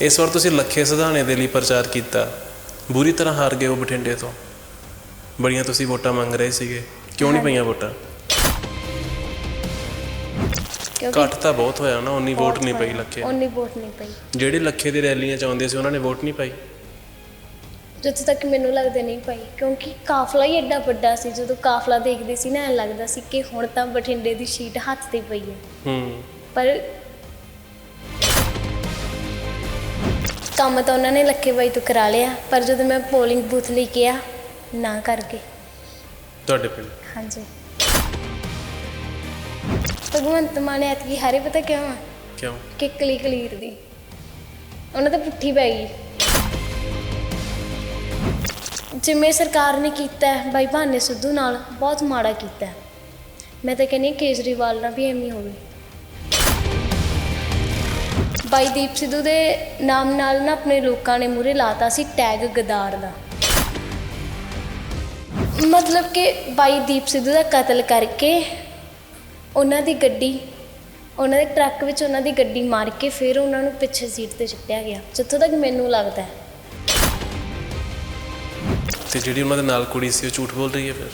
ਇਸ ਵਾਰ ਤੁਸੀਂ ਲੱਖੇ ਸਿਧਾਣੇ ਦੇ ਲਈ ਪ੍ਰਚਾਰ ਕੀਤਾ। ਬੁਰੀ ਤਰ੍ਹਾਂ ਹਾਰ ਗਏ ਹੋ ਬਠਿੰਡੇ ਤੋਂ। ਬੜੀਆਂ ਤੁਸੀਂ ਵੋਟਾਂ ਮੰਗ ਰਹੇ ਸੀਗੇ। ਕਿਉਂ ਨਹੀਂ ਪਈਆਂ ਵੋਟਾਂ? ਘੱਟ ਤਾਂ ਬਹੁਤ ਹੋਇਆ ਨਾ ਉਨੀ ਵੋਟ ਨਹੀਂ ਪਈ ਲੱਖੇ ਉਨੀ ਵੋਟ ਨਹੀਂ ਪਈ। ਜਿਹੜੇ ਲੱਖੇ ਦੀ ਰੈਲੀਆਂ ਚ ਆਉਂਦੇ ਸੀ ਉਹਨਾਂ ਨੇ ਵੋਟ ਨਹੀਂ ਪਾਈ। ਜਿੱਥੇ ਤੱਕ ਮੈਨੂੰ ਲੱਗਦਾ ਨਹੀਂ ਪਈ ਕਿਉਂਕਿ ਕਾਫਲਾ ਹੀ ਐਡਾ ਵੱਡਾ ਸੀ। ਜਦੋਂ ਕਾਫਲਾ ਦੇਖਦੇ ਸੀ ਨਾ ਐਂ ਲੱਗਦਾ ਸੀ ਕਿ ਹੁਣ ਤਾਂ ਬਠਿੰਡੇ ਦੀ ਸ਼ੀਟ ਹੱਥ ਤੇ ਪਈ ਹੈ। ਹੂੰ। ਪਰ ਕੰਮ ਤਾਂ ਉਹਨਾਂ ਨੇ ਲੱਖੇ ਬਾਈ ਤੋਂ ਕਰਾ ਲਿਆ ਪਰ ਜਦੋਂ ਮੈਂ ਪੋਲਿੰਗ ਬੂਥ ਲਈ ਕਿਹਾ ਨਾ ਕਰਕੇ ਤੁਹਾਡੇ ਪਿੰਡ? ਹਾਂਜੀ। ਭਗਵੰਤ ਮਾਨ ਐਤਕੀ ਹਾਰੇ ਪਤਾ ਕਿਉਂ ਆ? ਕਿਉਂ? ਕਿ ਕਲੀ ਕਲੀਰ ਦੀ। ਉਹਨਾਂ ਤਾਂ ਪੁੱਠੀ ਪੈ ਗਈ। ਜਿਵੇਂ ਸਰਕਾਰ ਨੇ ਕੀਤਾ ਹੈ, ਬਾਈ ਭਾਨੇ ਸਿੱਧੂ ਨਾਲ ਬਹੁਤ ਮਾੜਾ ਕੀਤਾ। ਹੈ। ਮੈਂ ਤਾਂ ਕਹਿੰਦੀ ਹਾਂ ਕੇਜਰੀਵਾਲ ਨਾਲ ਵੀ ਐਵੇਂ ਹੀ ਹੋਵੇ। ਬਾਈ ਦੀਪ ਸਿੱਧੂ ਦੇ ਨਾਮ ਨਾਲ ਨਾ ਆਪਣੇ ਲੋਕਾਂ ਨੇ ਮੂਰੇ ਲਾਤਾ ਸੀ ਟੈਗ ਗਦਾਰ ਦਾ। ਮਤਲਬ ਕਿ ਬਾਈ ਦੀਪ ਸਿੱਧੂ ਦਾ ਕਤਲ ਕਰਕੇ ਉਹਨਾਂ ਦੀ ਗੱਡੀ ਉਹਨਾਂ ਦੇ ਟਰੱਕ ਵਿੱਚ ਉਹਨਾਂ ਦੀ ਗੱਡੀ ਮਾਰ ਕੇ ਫਿਰ ਉਹਨਾਂ ਨੂੰ ਪਿੱਛੇ ਸੀਟ ਤੇ ਚਿੱਟਿਆ ਗਿਆ। ਜਿੱਥੋਂ ਤੱਕ ਮੈਨੂੰ ਲੱਗਦਾ ਹੈ। ਤੇ ਜਿਹੜੀ ਉਹਨਾਂ ਦੇ ਨਾਲ ਕੁੜੀ ਸੀ ਉਹ ਝੂਠ ਬੋਲ ਰਹੀ ਹੈ ਫਿਰ?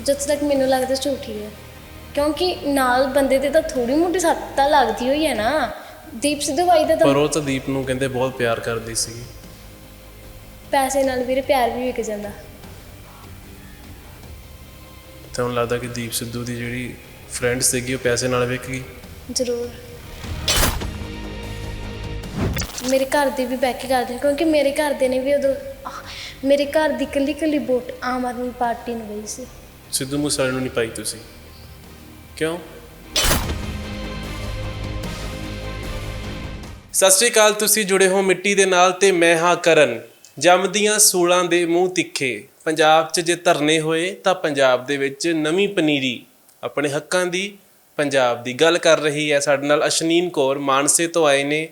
ਜਿੱਥੋਂ ਤੱਕ ਮੈਨੂੰ ਲੱਗਦਾ ਝੂਠੀ ਹੈ ਕਿਉਂਕਿ ਨਾਲ ਬੰਦੇ ਤੇ ਤਾਂ ਥੋੜੀ ਮੋਟੀ ਸੱਟ ਤਾਂ ਲੱਗਦੀ ਹੋਈ ਹੈ ਨਾ। ਦੀਪ ਸਿੱਧੂ ਬਾਈ ਦਾ ਤਾਂ ਪਰ ਉਹ ਤਾਂ ਦੀਪ ਨੂੰ ਕਹਿੰਦੇ ਬਹੁਤ ਪਿਆਰ ਕਰਦੀ ਸੀ। ਪੈਸੇ ਨਾਲ ਵੀਰੇ ਪਿਆਰ ਵੀ ਵਿਕ ਜਾਂਦਾ। ਤੇ ਹੁਣ ਲੱਗਦਾ ਕਿ ਦੀਪ ਸਿੱਧੂ ਦੀ ਜਿਹੜੀ ਫਰੈਂਡ ਸੀਗੀ ਉਹ ਪੈਸੇ ਨਾਲ ਵਿਕ ਗਈ। ਜ਼ਰੂਰ। ਮੇਰੇ ਘਰ ਦੇ ਵੀ ਬੈਕ ਕਰਦੇ ਕਿਉਂਕਿ ਮੇਰੇ ਘਰ ਦੇ ਨੇ ਵੀ ਉਦੋਂ ਆਹ, ਮੇਰੇ ਘਰ ਦੀ ਕੱਲੀ ਕੱਲੀ ਵੋਟ ਆਮ ਆਦਮੀ ਪਾਰਟੀ ਨੂੰ ਗਈ ਸੀ। ਸਿੱਧੂ ਮੂਸੇਵਾਲੇ ਨੂੰ ਨਹੀਂ ਪਾਈ ਤੁਸੀਂ। ਕਿਉਂ? ਸਤਿ ਸ਼੍ਰੀ ਅਕਾਲ, ਤੁਸੀਂ ਜੁੜੇ ਹੋ ਮਿੱਟੀ ਦੇ ਨਾਲ ਤੇ ਮੈਂ ਹਾਂ ਕਰਨ। ਜੰਮਦੀਆਂ ਸੂਲਾਂ ਦੇ ਮੂੰਹ ਤਿੱਖੇ। ਪੰਜਾਬ 'ਚ ਜੇ ਧਰਨੇ ਹੋਏ ਤਾਂ ਪੰਜਾਬ ਦੇ ਵਿੱਚ ਨਵੀਂ ਪਨੀਰੀ। ਆਪਣੇ ਹੱਕਾਂ ਦੀ ਪੰਜਾਬ ਦੀ ਗੱਲ ਕਰ ਰਹੀ ਹੈ। ਸਾਡੇ ਨਾਲ ਅਸ਼ਨੀਨ ਕੌਰ ਮਾਨਸੇ ਤੋਂ ਆਏ ਨੇ।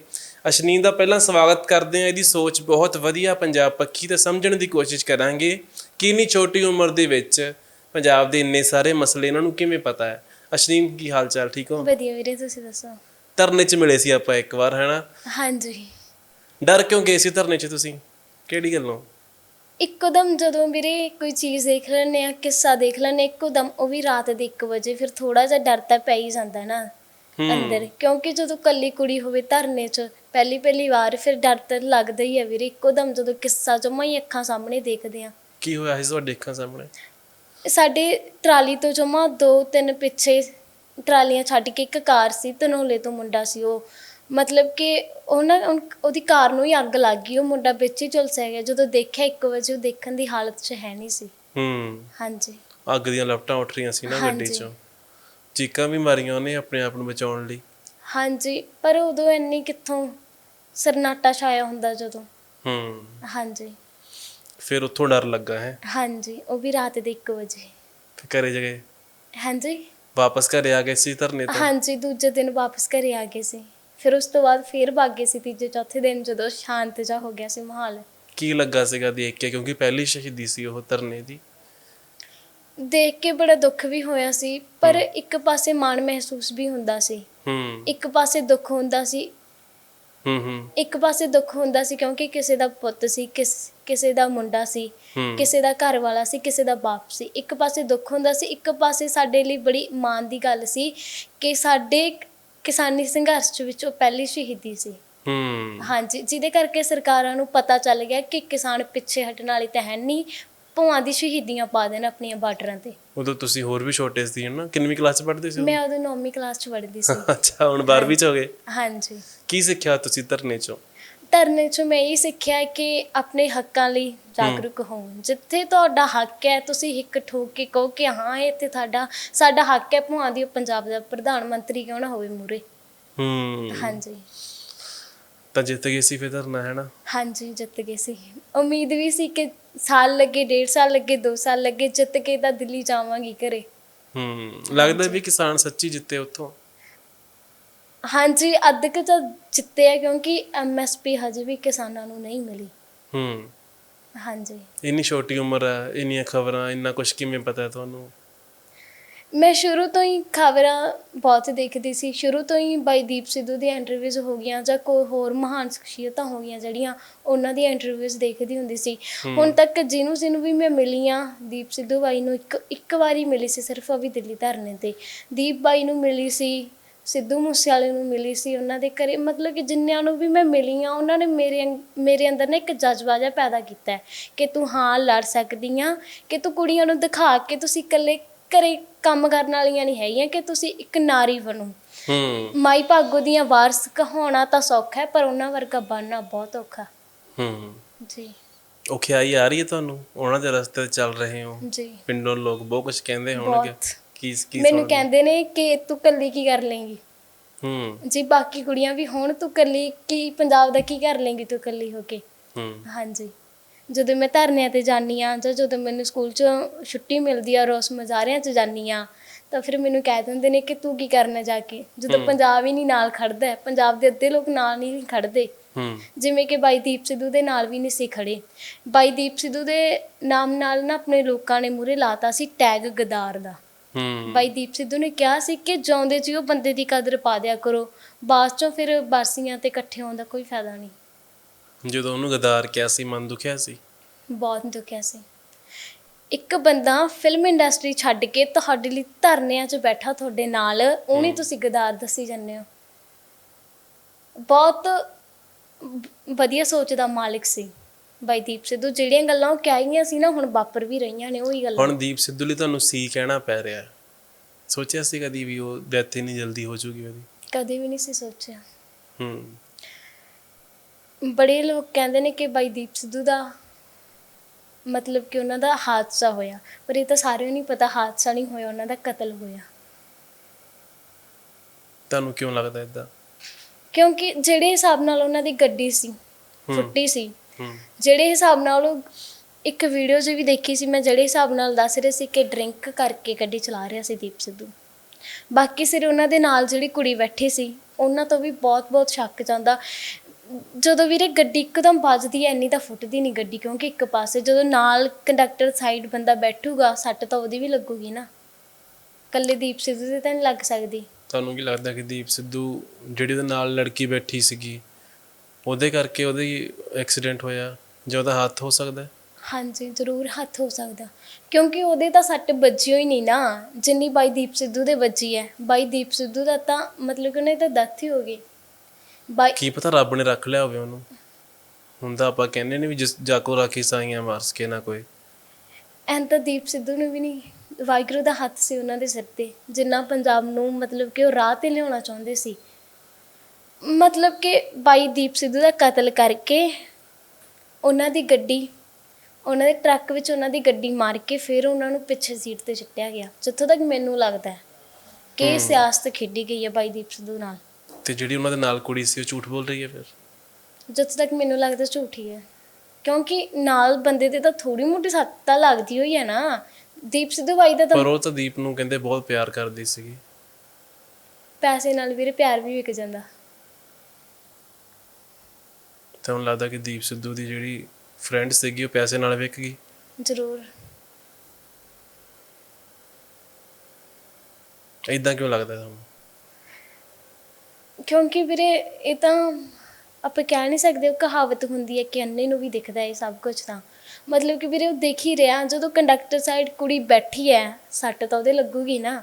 ਅਸ਼ਨੀਨ ਦਾ ਪਹਿਲਾਂ ਸਵਾਗਤ ਕਰਦੇ ਹਾਂ। ਇਹਦੀ ਸੋਚ ਬਹੁਤ ਵਧੀਆ ਪੰਜਾਬ ਪੱਖੀ ਤੇ ਸਮਝਣ ਦੀ ਕੋਸ਼ਿਸ਼ ਕਰਾਂਗੇ। ਕਿੰਨੀ ਛੋਟੀ ਉਮਰ ਦੇ ਵਿੱਚ ਪੰਜਾਬ ਦੇ ਇੰਨੇ ਸਾਰੇ ਮਸਲੇ ਇਹਨਾਂ ਨੂੰ ਕਿਵੇਂ ਪਤਾ ਹੈ? ਅਸ਼ਨੀਨ, ਕੀ ਹਾਲ ਚਾਲ? ਠੀਕ ਹੋ? ਵਧੀਆ ਵੀਰੇ, ਤੁਸੀਂ ਦੱਸੋ? ਧਰਨੇ 'ਚ ਮਿਲੇ ਸੀ ਆਪਾਂ ਇੱਕ ਵਾਰ ਹੈਨਾ? ਹਾਂਜੀ। ਡਰ ਕਿਉਂ ਗਏ ਸੀ ਧਰਨੇ 'ਚ ਤੁਸੀਂ? ਕਿਹੜੀ ਗੱਲੋਂ? ਇੱਕੋਦਮ ਜਦੋਂ ਵੀਰੇ ਕੋਈ ਚੀਜ਼ ਦੇਖ ਲੈਂਦੇ ਆ ਕਿੱਸਾ ਦੇਖ ਲੈਂਦੇ ਇੱਕੋਦਮ ਉਹ ਵੀ ਰਾਤ ਦੇ 1 ਵਜੇ ਫਿਰ ਥੋੜਾ ਜਿਹਾ ਡਰ ਤਾਂ ਪੈ ਹੀ ਜਾਂਦਾ ਨਾ ਅੰਦਰ। ਕਿਉਂਕਿ ਜਦੋਂ ਕੱਲੀ ਕੁੜੀ ਹੋਵੇ ਧਰਨੇ 'ਚ ਪਹਿਲੀ ਪਹਿਲੀ ਵਾਰ ਫਿਰ ਡਰ ਤਾਂ ਲੱਗਦਾ ਹੀ ਆ ਵੀਰੇ। ਇੱਕੋਦਮ ਜਦੋਂ ਕਿੱਸਾ ਜਮਾ ਹੀ ਅੱਖਾਂ ਸਾਹਮਣੇ ਦੇਖਦੇ ਆ। ਕੀ ਹੋਇਆ ਸੀ ਤੁਹਾਡੇ ਅੱਖਾਂ ਸਾਹਮਣੇ? ਸਾਡੇ ਟਰਾਲੀ ਤੋਂ ਜਮਾ ਦੋ ਤਿੰਨ ਪਿੱਛੇ ਟਰਾਲੀਆਂ ਛੱਡ ਕੇ ਇੱਕ ਕਾਰ ਸੀ ਧਨੋਲੇ ਤੋਂ ਮੁੰਡਾ ਸੀ ਉਹ। ਮਤਲਬ ਕਿ ਉਹਨਾਂ ਉਹਦੀ ਕਾਰ ਨੂੰ ਹੀ ਅੱਗ ਲੱਗ ਗਈ ਉਹ ਮੁੰਡਾ ਵਿੱਚ ਹੀ ਝੁਲਸਿਆ ਗਿਆ ਜਦੋਂ ਦੇਖਿਆ 1 ਵਜੇ ਉਹ ਦੇਖਣ ਦੀ ਹਾਲਤ 'ਚ ਹੈ ਨਹੀਂ ਸੀ। ਹੂੰ। ਹਾਂਜੀ। ਅੱਗ ਦੀਆਂ ਲਪਟਾਂ ਉੱਠ ਰਹੀਆਂ ਸੀ ਨਾ ਗੱਡੀ ਹਾਂਜੀ। 'ਚੋਂ। ਚੀਕਾਂ ਵੀ ਮਾਰੀਆਂ ਉਹਨੇ ਆਪਣੇ ਆਪ ਨੂੰ ਬਚਾਉਣ ਲਈ। ਹਾਂਜੀ ਪਰ ਉਦੋਂ ਇੰਨੀ ਕਿੱਥੋਂ ਸਰਨਾਟਾ ਛਾਇਆ ਹੁੰਦਾ ਜਦੋਂ। ਹੂੰ। ਹਾਂਜੀ। ਫਿਰ ਉੱਥੋਂ ਡਰ ਲੱਗਾ ਹੈ। ਹਾਂਜੀ ਉਹ ਵੀ ਰਾਤ ਦੇ 1 ਵਜੇ। ਫਿਰ ਘਰੇ ਜਗੇ ਹਾਂਜੀ। ਵਾਪਸ ਘਰੇ ਆ ਗਏ ਸੀ ਧਰਨੇ ਤੋਂ? ਹਾਂਜੀ ਦੂਜੇ ਦਿਨ ਵਾਪਸ ਘਰੇ ਆ ਗਏ ਸੀ। ਫਿਰ ਉਸ ਤੋਂ ਬਾਅਦ ਫੇਰ ਭੱਗ ਸੀ ਤੀਜੇ ਚੌਥੇ ਦਿਨ ਜਦੋਂ ਸ਼ਾਂਤ ਜਾ ਹੋ ਗਿਆ ਸੀ ਮਾਹੌਲ। ਕੀ ਲੱਗਾ ਸੀਗਾ ਦੇਖ ਕੇ? ਕਿਉਂਕਿ ਪਹਿਲੀ ਸ਼ਹੀਦੀ ਸੀ ਉਹ ਧਰਨੇ ਦੀ। ਦੇਖ ਕੇ ਬੜਾ ਦੁੱਖ ਵੀ ਹੋਇਆ ਸੀ ਪਰ ਇੱਕ ਪਾਸੇ ਮਾਣ ਮਹਿਸੂਸ ਵੀ ਹੁੰਦਾ ਸੀ। ਹੂੰ। ਇੱਕ ਪਾਸੇ ਦੁੱਖ ਹੁੰਦਾ ਸੀ ਹੂੰ ਹੂੰ। ਇੱਕ ਪਾਸੇ ਦੁੱਖ ਹੁੰਦਾ ਸੀ ਕਿਉਂਕਿ ਕਿਸੇ ਦਾ ਪੁੱਤ ਸੀ ਕਿਸ ਕਿਸੇ ਦਾ ਮੁੰਡਾ ਸੀ ਹੂੰ। ਕਿਸੇ ਦਾ ਘਰ ਵਾਲਾ ਸੀ ਕਿਸੇ ਦਾ ਬਾਪ ਸੀ। ਇੱਕ ਪਾਸੇ ਦੁੱਖ ਹੁੰਦਾ ਸੀ ਇੱਕ ਪਾਸੇ ਸਾਡੇ ਲਈ ਬੜੀ ਮਾਣ ਦੀ ਗੱਲ ਸੀ ਕਿ ਸਾਡੇ ਕਿਸਾਨੀ ਸੰਘਰਸ਼ ਵਿੱਚ ਉਹ ਪਹਿਲੀ ਸ਼ਹੀਦੀ ਸੀ। ਹੂੰ। ਹਾਂਜੀ ਜਿਹਦੇ ਕਰਕੇ ਸਰਕਾਰਾਂ ਨੂੰ ਪਤਾ ਚੱਲ ਗਿਆ ਕਿ ਕਿਸਾਨ ਪਿੱਛੇ ਹਟਣ ਵਾਲੇ ਤਾਂ ਹੈ ਨਹੀਂ ਭਵਾਂ ਦੀ ਸ਼ਹੀਦੀਆਂ ਪਾ ਦੇਣ ਆਪਣੀਆਂ ਬਾਰਡਰਾਂ ਤੇ। ਉਦੋਂ ਤੁਸੀਂ ਹੋਰ ਵੀ ਛੋਟੇ ਸੀ ਨਾ ਕਿੰਨਵੀਂ ਕਲਾਸ 'ਚ ਪੜ੍ਹਦੇ ਸੀ? ਮੈਂ ਉਦੋਂ 9ਵੀਂ ਕਲਾਸ 'ਚ ਪੜ੍ਹਦੀ ਸੀ। ਅੱਛਾ ਹੁਣ 12ਵੀਂ 'ਚ ਹੋ ਗਏ? ਹਾਂਜੀ। ਕੀ ਸਿੱਖਿਆ ਤੁਸੀਂ ਧਰਨੇ 'ਚੋਂ? ਧਰਨੇ 'ਚ ਮੈਂ ਇਹ ਸਿੱਖਿਆ ਕਿ ਆਪਣੇ ਹੱਕਾਂ ਲਈ ਜਾਗਰੂਕ ਹੋਵੋ ਜਿੱਥੇ ਤੁਹਾਡਾ ਹੱਕ ਹੈ ਤੁਸੀਂ ਹਿੱਕ ਠੋਕ ਕੇ ਕਹੋ ਕਿ ਹਾਂ ਇਹ ਇੱਥੇ ਤੁਹਾਡਾ ਸਾਡਾ ਹੱਕ ਹੈ ਭਵਾਂ ਦੀ ਪੰਜਾਬ ਦਾ ਪ੍ਰਧਾਨ ਮੰਤਰੀ ਕਿਉਂ ਨਾ ਹੋਵੇ ਮੂਰੇ ਹੂੰ। ਹਾਂਜੀ। ਤਾਂ ਜਿੱਤ ਗਏ ਸੀ ਫਿਰ ਧਰਨਾ ਹੈ ਨਾ? ਹਾਂਜੀ ਜਿੱਤ ਗਏ ਸੀ। ਉਮੀਦ ਵੀ ਸੀ ਕਿ ਸਾਲ ਲੱਗੇ ਡੇਢ ਸਾਲ ਲੱਗੇ 2 ਸਾਲ ਲੱਗੇ ਜਿੱਤ ਕੇ ਤਾਂ ਦਿੱਲੀ ਜਾਵਾਂਗੀ ਘਰੇ। ਹੂੰ ਲੱਗਦਾ ਵੀ ਕਿਸਾਨ ਸੱਚੀ ਜਿੱਤੇ ਉੱਥੋਂ? ਹਾਂਜੀ ਅੱਧ ਕੁ ਤਾਂ ਜਿੱਤੇ ਆ ਕਿਉਂਕਿ ਐਮਐਸਪੀ ਹਜੇ ਵੀ ਕਿਸਾਨਾਂ ਨੂੰ ਨਹੀਂ ਮਿਲੀ। ਹੂੰ। ਹਾਂਜੀ। ਇੰਨੀ ਛੋਟੀ ਉਮਰ ਹੈ ਇੰਨੀਆਂ ਖਬਰਾਂ ਇੰਨਾ ਕੁਝ ਕਿਵੇਂ ਪਤਾ ਹੈ ਤੁਹਾਨੂੰ? ਮੈਂ ਸ਼ੁਰੂ ਤੋਂ ਹੀ ਖਬਰਾਂ ਬਹੁਤ ਦੇਖਦੀ ਸੀ। ਸ਼ੁਰੂ ਤੋਂ ਹੀ ਬਾਈ ਦੀਪ ਸਿੱਧੂ ਦੀਆਂ ਇੰਟਰਵਿਊਜ਼ ਹੋ ਗਈਆਂ ਜਾਂ ਕੋਈ ਹੋਰ ਮਹਾਨ ਸ਼ਖਸੀਅਤਾਂ ਹੋ ਗਈਆਂ ਜਿਹੜੀਆਂ ਉਹਨਾਂ ਦੀਆਂ ਇੰਟਰਵਿਊਜ਼ ਦੇਖਦੀ ਹੁੰਦੀ ਸੀ। ਹੁਣ ਤੱਕ ਜਿਹਨੂੰ ਜਿਹਨੂੰ ਵੀ ਮੈਂ ਮਿਲੀ ਆ ਦੀਪ ਸਿੱਧੂ ਬਾਈ ਨੂੰ ਇੱਕ ਇੱਕ ਵਾਰੀ ਮਿਲੀ ਸੀ ਸਿਰਫ ਵੀ ਦਿੱਲੀ ਧਰਨੇ ਤੇ। ਦੀਪ ਬਾਈ ਨੂੰ ਮਿਲੀ ਸੀ ਸਿੱਧੂ ਮੂਸੇਵਾਲੇ ਨੂੰ ਮਿਲੀ ਸੀ ਉਹਨਾਂ ਦੇ ਘਰੇ ਮਤਲਬ ਕਿ ਜਿੰਨਿਆਂ ਨੂੰ ਵੀ ਮੈਂ ਮਿਲੀ ਆ ਉਹਨਾਂ ਨੇ ਮੇਰੇ ਮੇਰੇ ਅੰਦਰ ਨਾ ਇੱਕ ਜਜ਼ਬਾ ਜਿਹਾ ਪੈਦਾ ਕੀਤਾ ਕਿ ਤੂੰ ਹਾਂ ਲੜ ਸਕਦੀ ਆ ਕਿ ਤੂੰ ਕੁੜੀਆਂ ਨੂੰ ਦਿਖਾ ਕੇ ਤੁਸੀਂ ਇਕੱਲੇ ਘਰੇ ਕੰਮ ਕਰਨ ਵਾਲੀਆਂ ਨਹੀਂ ਹੈਗੀਆਂ ਕਿ ਤੁਸੀਂ ਇੱਕ ਨਾਰੀ ਬਣੋ। ਹੂੰ ਮਾਈ ਭਾਗੋ ਦੀਆਂ ਵਾਰਸ ਕਹਾਉਣਾ ਤਾਂ ਸੌਖਾ ਹੈ ਪਰ ਉਹਨਾਂ ਵਰਗਾ ਬਣਨਾ ਬਹੁਤ ਔਖਾ। ਹੂੰ। ਜੀ। ਔਖਿਆਈ ਆ ਰਹੀ ਹੈ ਤੁਹਾਨੂੰ? ਉਹਨਾਂ ਦੇ ਰਸਤੇ ਤੇ ਚੱਲ ਰਹੇ ਹੋ। ਜੀ। ਪਿੰਡੋਂ ਲੋਕ ਬਹੁਤ ਕੁਝ ਕਹਿੰਦੇ ਹੋਣਗੇ। ਬਹੁਤ। ਕੀ ਕੀ ਮੈਨੂੰ? ਕਹਿੰਦੇ ਨੇ ਕਿ ਤੂੰ ਕੱਲੀ ਕੀ ਕਰ ਲੇਂਗੀ ਹੂੰ। ਜੀ ਬਾਕੀ ਕੁੜੀਆਂ ਵੀ ਹੋਣ ਤੂੰ ਕੱਲੀ ਕੀ ਪੰਜਾਬ ਦਾ ਕੀ ਕਰ ਲੇਂਗੀ ਤੂੰ ਕੱਲੀ ਹੋ ਕੇ? ਹੂੰ। ਹਾਂਜੀ। ਜਦੋਂ ਮੈਂ ਧਰਨਿਆਂ ਤੇ ਜਾਂਦੀ ਆ ਜਾਂ ਜਦੋਂ ਮੈਨੂੰ ਸਕੂਲ 'ਚੋਂ ਛੁੱਟੀ ਮਿਲਦੀ ਆ ਰੋਸ ਮਜ਼ਾਰਿਆਂ 'ਚ ਜਾਂਦੀ ਆ ਤਾਂ ਫਿਰ ਮੈਨੂੰ ਕਹਿ ਦਿੰਦੇ ਨੇ ਕਿ ਤੂੰ ਕੀ ਕਰਨਾ ਜਾ ਕੇ? ਜਦੋਂ ਪੰਜਾਬ ਹੀ ਨਹੀਂ ਨਾਲ ਖੜਦਾ ਹੈ, ਪੰਜਾਬ ਦੇ ਅੱਧੇ ਲੋਕ ਨਾਲ ਨਹੀਂ ਖੜਦੇ। ਜਿਵੇਂ ਕਿ ਬਾਈ ਦੀਪ ਸਿੱਧੂ ਦੇ ਨਾਲ ਵੀ ਨਹੀਂ ਸੀ ਖੜੇ। ਬਾਈ ਦੀਪ ਸਿੱਧੂ ਦੇ ਨਾਮ ਨਾਲ ਨਾ ਆਪਣੇ ਲੋਕਾਂ ਨੇ ਮੂਰੇ ਲਾਤਾ ਸੀ ਟੈਗ ਗਦਾਰ ਦਾ। ਹੂੰ। ਬਾਈ ਦੀਪ ਸਿੱਧੂ ਨੇ ਕਿਹਾ ਸੀ ਕਿ ਜਿਉਂਦੇ ਜੀ ਉਹ ਬੰਦੇ ਦੀ ਕਦਰ ਪਾ ਦਿਆ ਕਰੋ ਬਾਅਦ ਚੋਂ ਫਿਰ ਬਾਸੀਆਂ ਤੇ ਇਕੱਠੇ ਹੋਣ ਦਾ ਕੋਈ ਫਾਇਦਾ ਨਹੀਂ। ਜਦੋਂ ਉਹਨੂੰ ਗਦਾਰ ਕਿਹਾ ਸੀ ਮਨ ਦੁਖਿਆ ਸੀ? ਬਹੁਤ ਦੁਖਿਆ ਸੀ। ਇੱਕ ਬੰਦਾ ਫਿਲਮ ਇੰਡਸਟਰੀ ਛੱਡ ਕੇ ਤੁਹਾਡੇ ਲਈ ਧਰਨਿਆਂ 'ਚ ਬੈਠਾ ਤੁਹਾਡੇ ਨਾਲ ਉਹਨੇ ਤੁਸੀਂ ਗਦਾਰ ਦੱਸੀ ਜਾਂਦੇ ਹੋ। ਬਹੁਤ ਵਧੀਆ ਸੋਚ ਦਾ ਮਾਲਿਕ ਸੀ ਬਾਈ ਦੀਪ ਸਿੱਧੂ। ਜਿਹੜੀਆਂ ਗੱਲਾਂ ਉਹ ਕਹੀਆਂ ਸੀ ਨਾ ਹੁਣ ਵਾਪਰ ਵੀ ਰਹੀਆਂ ਨੇ ਉਹੀ ਗੱਲਾਂ। ਹੁਣ ਦੀਪ ਸਿੱਧੂ ਲਈ ਤੁਹਾਨੂੰ ਸੀ ਕਹਿਣਾ ਪੈ ਰਿਹਾ। ਸੋਚਿਆ ਸੀ ਕਦੀ ਵੀ ਉਹ ਡੈਥ ਇੰਨੀ ਜਲਦੀ ਹੋ ਜੂਗੀ ਉਹਦੀ? ਕਦੇ ਵੀ ਨਹੀਂ ਸੀ ਸੋਚਿਆ। ਹੂੰ। ਬੜੇ ਲੋਕ ਕਹਿੰਦੇ ਨੇ ਕਿ ਬਾਈ ਦੀਪ ਸਿੱਧੂ ਦਾ ਮਤਲਬ ਕਿ ਉਹਨਾਂ ਦਾ ਹਾਦਸਾ ਹੋਇਆ ਪਰ ਇਹ ਤਾਂ ਸਾਰਿਆਂ ਨੂੰ ਹੀ ਪਤਾ ਹਾਦਸਾ ਨਹੀਂ ਹੋਇਆ ਉਹਨਾਂ ਦਾ ਕਤਲ ਹੋਇਆ। ਤੁਹਾਨੂੰ ਕਿਉਂ ਲੱਗਦਾ ਇਦਾਂ ਕਿਉਂਕਿ ਜਿਹੜੇ ਹਿਸਾਬ ਨਾਲ ਉਹਨਾਂ ਦੀ ਗੱਡੀ ਸੀ ਫੁੱਟੀ ਸੀ ਜਿਹੜੇ ਹਿਸਾਬ ਨਾਲ ਉਹ ਇੱਕ ਵੀਡੀਓ 'ਚ ਵੀ ਦੇਖੀ ਸੀ ਮੈਂ ਜਿਹੜੇ ਹਿਸਾਬ ਨਾਲ ਦੱਸ ਰਹੇ ਸੀ ਕਿ ਡਰਿੰਕ ਕਰਕੇ ਗੱਡੀ ਚਲਾ ਰਿਹਾ ਸੀ ਦੀਪ ਸਿੱਧੂ ਬਾਕੀ ਸਿਰ ਉਹਨਾਂ ਦੇ ਨਾਲ ਜਿਹੜੀ ਕੁੜੀ ਬੈਠੀ ਸੀ ਉਹਨਾਂ ਤੋਂ ਵੀ ਬਹੁਤ-ਬਹੁਤ ਸ਼ੱਕ ਜਾਂਦਾ। ਜਦੋਂ ਵੀਰੇ ਗੱਡੀ ਇੱਕਦਮ ਵੱਜਦੀ ਐ ਇੰਨੀ ਤਾਂ ਫੁੱਟਦੀ ਨਹੀਂ ਗੱਡੀ ਕਿਉਂਕਿ ਇੱਕ ਪਾਸੇ ਜਦੋਂ ਨਾਲ ਕੰਡਕਟਰ ਸਾਈਡ ਬੰਦਾ ਬੈਠੂਗਾ ਸੱਟ ਤਾਂ ਉਹਦੀ ਵੀ ਲੱਗੂਗੀ ਨਾ। ਕੱਲੇ ਦੀਪ ਸਿੱਧੂ ਦੇ ਤਾਂ ਨਹੀਂ ਲੱਗ ਸਕਦੀ। ਤੁਹਾਨੂੰ ਕੀ ਲੱਗਦਾ ਕਿ ਦੀਪ ਸਿੱਧੂ ਜਿਹੜੀ ਉਹਦੇ ਨਾਲ ਲੜਕੀ ਬੈਠੀ ਸੀਗੀ ਉਹਦੇ ਕਰਕੇ ਉਹਦੀ ਐਕਸੀਡੈਂਟ ਹੋਇਆ ਜਾਂ ਉਹਦਾ ਹੱਥ ਹੋ ਸਕਦਾ? ਹਾਂਜੀ ਜ਼ਰੂਰ ਹੱਥ ਹੋ ਸਕਦਾ। ਕਿਉਂਕਿ ਉਹਦੇ ਤਾਂ ਸੱਟ ਵੱਜੀ ਹੋਈ ਨਹੀਂ ਨਾ ਜਿੰਨੀ ਬਾਈ ਦੀਪ ਸਿੱਧੂ ਦੇ ਵੱਜੀ ਹੈ। ਬਾਈ ਦੀਪ ਸਿੱਧੂ ਦਾ ਤਾਂ ਮਤਲਬ ਕਿ ਉਹਨੇ ਤਾਂ ਡੈਥ ਹੀ ਹੋ ਗਈ। ਬਾਈ ਕੀ ਪਤਾ ਰੱਬ ਨੇ ਰੱਖ ਲਿਆ ਹੋਵੇ ਉਹਨੂੰ। ਹੁੰਦਾ ਆਪਾਂ ਕਹਿੰਦੇ ਨੇ ਵੀ ਜਿਸ ਜਾਕੋ ਰਾਖੀ ਸਾਈਆਂ ਵਾਰਸ ਕੇ ਨਾ ਕੋਈ। ਐਂ ਤਾਂ ਦੀਪ ਸਿੱਧੂ ਨੂੰ ਵੀ ਨਹੀਂ ਵਾਹਿਗੁਰੂ ਦਾ ਹੱਥ ਸੀ ਉਹਨਾਂ ਦੇ ਸਿਰ ਤੇ ਜਿੰਨਾ ਪੰਜਾਬ ਨੂੰ ਮਤਲਬ ਕਿ ਉਹ ਰਾਹ ਤੇ ਲਿਆਉਣਾ ਚਾਹੁੰਦੇ ਸੀ। ਮਤਲਬ ਕਿ ਬਾਈ ਦੀਪ ਸਿੱਧੂ ਦਾ ਕਤਲ ਕਰਕੇ ਉਹਨਾਂ ਦੀ ਗੱਡੀ ਉਹਨਾਂ ਦੇ ਟਰੱਕ ਵਿੱਚ ਉਹਨਾਂ ਦੀ ਗੱਡੀ ਮਾਰ ਕੇ ਫਿਰ ਉਹਨਾਂ ਨੂੰ ਪਿੱਛੇ ਸੀਟ ਤੇ ਸਿੱਟਿਆ ਗਿਆ। ਜਿੱਥੋਂ ਤੱਕ ਮੈਨੂੰ ਲੱਗਦਾ ਹੈ ਕਿ ਇਹ ਸਿਆਸਤ ਖੇਡੀ ਗਈ ਹੈ ਬਾਈ ਦੀਪ ਸਿੱਧੂ ਨਾਲ। ਤੇ ਜਿਹੜੀ ਉਹਨਾਂ ਦੇ ਨਾਲ ਕੁੜੀ ਸੀ ਉਹ ਝੂਠ ਬੋਲ ਰਹੀ ਹੈ ਫਿਰ? ਜਿੱਥੋਂ ਤੱਕ ਮੈਨੂੰ ਲੱਗਦਾ ਝੂਠੀ ਹੈ ਕਿਉਂਕਿ ਨਾਲ ਬੰਦੇ ਤੇ ਤਾਂ ਥੋੜੀ ਮੋਟੀ ਸੱਟ ਤਾਂ ਲੱਗਦੀ ਹੋਈ ਹੈ ਨਾ। ਦੀਪ ਸਿੱਧੂ ਬਾਈ ਦਾ ਤਾਂ ਪਰ ਉਹ ਤਾਂ ਦੀਪ ਨੂੰ ਕਹਿੰਦੇ ਬਹੁਤ ਪਿਆਰ ਕਰਦੀ ਸੀਗੀ। ਪੈਸੇ ਨਾਲ ਵੀਰੇ ਪਿਆਰ ਵੀ ਵਿਕ ਜਾਂਦਾ। ਤੁਹਾਨੂੰ ਲੱਗਦਾ ਕਿ ਦੀਪ ਸਿੱਧੂ ਦੀ ਜਿਹੜੀ ਫਰੈਂਡ ਸੀਗੀ ਉਹ ਪੈਸੇ ਨਾਲ ਵਿਕ ਗਈ। ਜ਼ਰੂਰ। ਇਦਾਂ ਕਿਉਂ ਲੱਗਦਾ ਤੁਹਾਨੂੰ? ਕਿਉਂਕਿ ਵੀਰੇ ਇਹ ਤਾਂ ਆਪਾਂ ਕਹਿ ਨਹੀਂ ਸਕਦੇ ਉਹ ਕਹਾਵਤ ਹੁੰਦੀ ਹੈ ਕਿ ਅੰਨੇ ਨੂੰ ਵੀ ਦਿਖਦਾ ਹੈ ਇਹ ਸਭ ਕੁਝ ਤਾਂ। ਮਤਲਬ ਕਿ ਵੀਰੇ ਉਹ ਦੇਖ ਹੀ ਰਿਹਾ ਜਦੋਂ ਕੰਡਕਟਰ ਸਾਈਡ ਕੁੜੀ ਬੈਠੀ ਹੈ ਸੱਟ ਤਾਂ ਉਹਦੇ ਲੱਗੂਗੀ ਨਾ।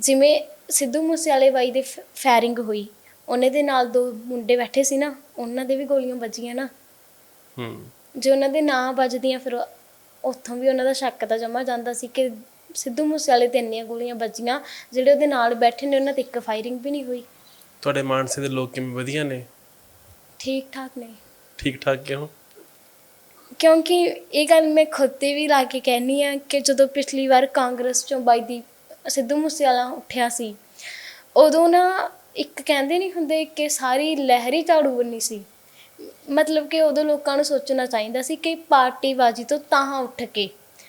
ਜਿਵੇਂ ਸਿੱਧੂ ਮੂਸੇਵਾਲੇ ਬਾਈ ਦੇ ਫਾਇਰਿੰਗ ਹੋਈ ਉਹਨੇ ਦੇ ਨਾਲ ਦੋ ਮੁੰਡੇ ਬੈਠੇ ਸੀ ਨਾ ਉਹਨਾਂ ਦੇ ਵੀ ਗੋਲੀਆਂ ਵੱਜੀਆਂ ਨਾ। ਹੂੰ। ਜੇ ਉਹਨਾਂ ਦੇ ਨਾਂ ਵੱਜਦੀਆਂ ਫਿਰ ਉੱਥੋਂ ਵੀ ਉਹਨਾਂ ਦਾ ਸ਼ੱਕ ਤਾਂ ਜਮਾ ਜਾਂਦਾ ਸੀ ਕਿ ਸਿੱਧੂ ਮੂਸੇਵਾਲੇ ਤੇ ਇੰਨੀਆਂ ਗੋਲੀਆਂ ਵੱਜੀਆਂ ਜਿਹੜੇ ਉਹਦੇ ਨਾਲ ਬੈਠੇ ਨੇ ਉਹਨਾਂ ਤੇ ਇੱਕ ਫਾਇਰਿੰਗ ਵੀ ਨਹੀਂ ਹੋਈ। ਤੁਹਾਡੇ ਮਾਨਸੇ ਦੇ ਲੋਕ ਕਿਵੇਂ ਵਧੀਆ ਨੇ? ਠੀਕ ਠਾਕ ਨੇ। ਠੀਕ ਠਾਕ ਕਿਉਂ? ਕਿਉਂਕਿ ਇਹ ਗੱਲ ਮੈਂ ਖੁਦ ਤੇ ਵੀ ਲਾ ਕੇ ਕਹਿਨੀ ਆ ਕਿ ਜਦੋਂ ਪਿਛਲੀ ਵਾਰ ਕਾਂਗਰਸ ਚੋਂ ਬਾਈ ਦੀ ਸਿੱਧੂ ਮੂਸੇਵਾਲਾ ਉੱਠਿਆ ਸੀ ਉਦੋਂ ਨਾ ਇੱਕ ਕਹਿੰਦੇ ਨਹੀਂ ਹੁੰਦੇ ਕਿ ਸਾਰੀ ਲਹਿਰੀ ਝਾੜੂ ਬੰਨੀ ਸੀ। ਮਤਲਬ ਕਿ ਉਦੋਂ ਲੋਕਾਂ ਨੂੰ ਸੋਚਣਾ ਚਾਹੀਦਾ ਸੀ ਕਿ ਪਾਰਟੀਬਾਜ਼ੀ ਤੋਂ ਤਾਹਾਂ ਉੱਠ ਕੇ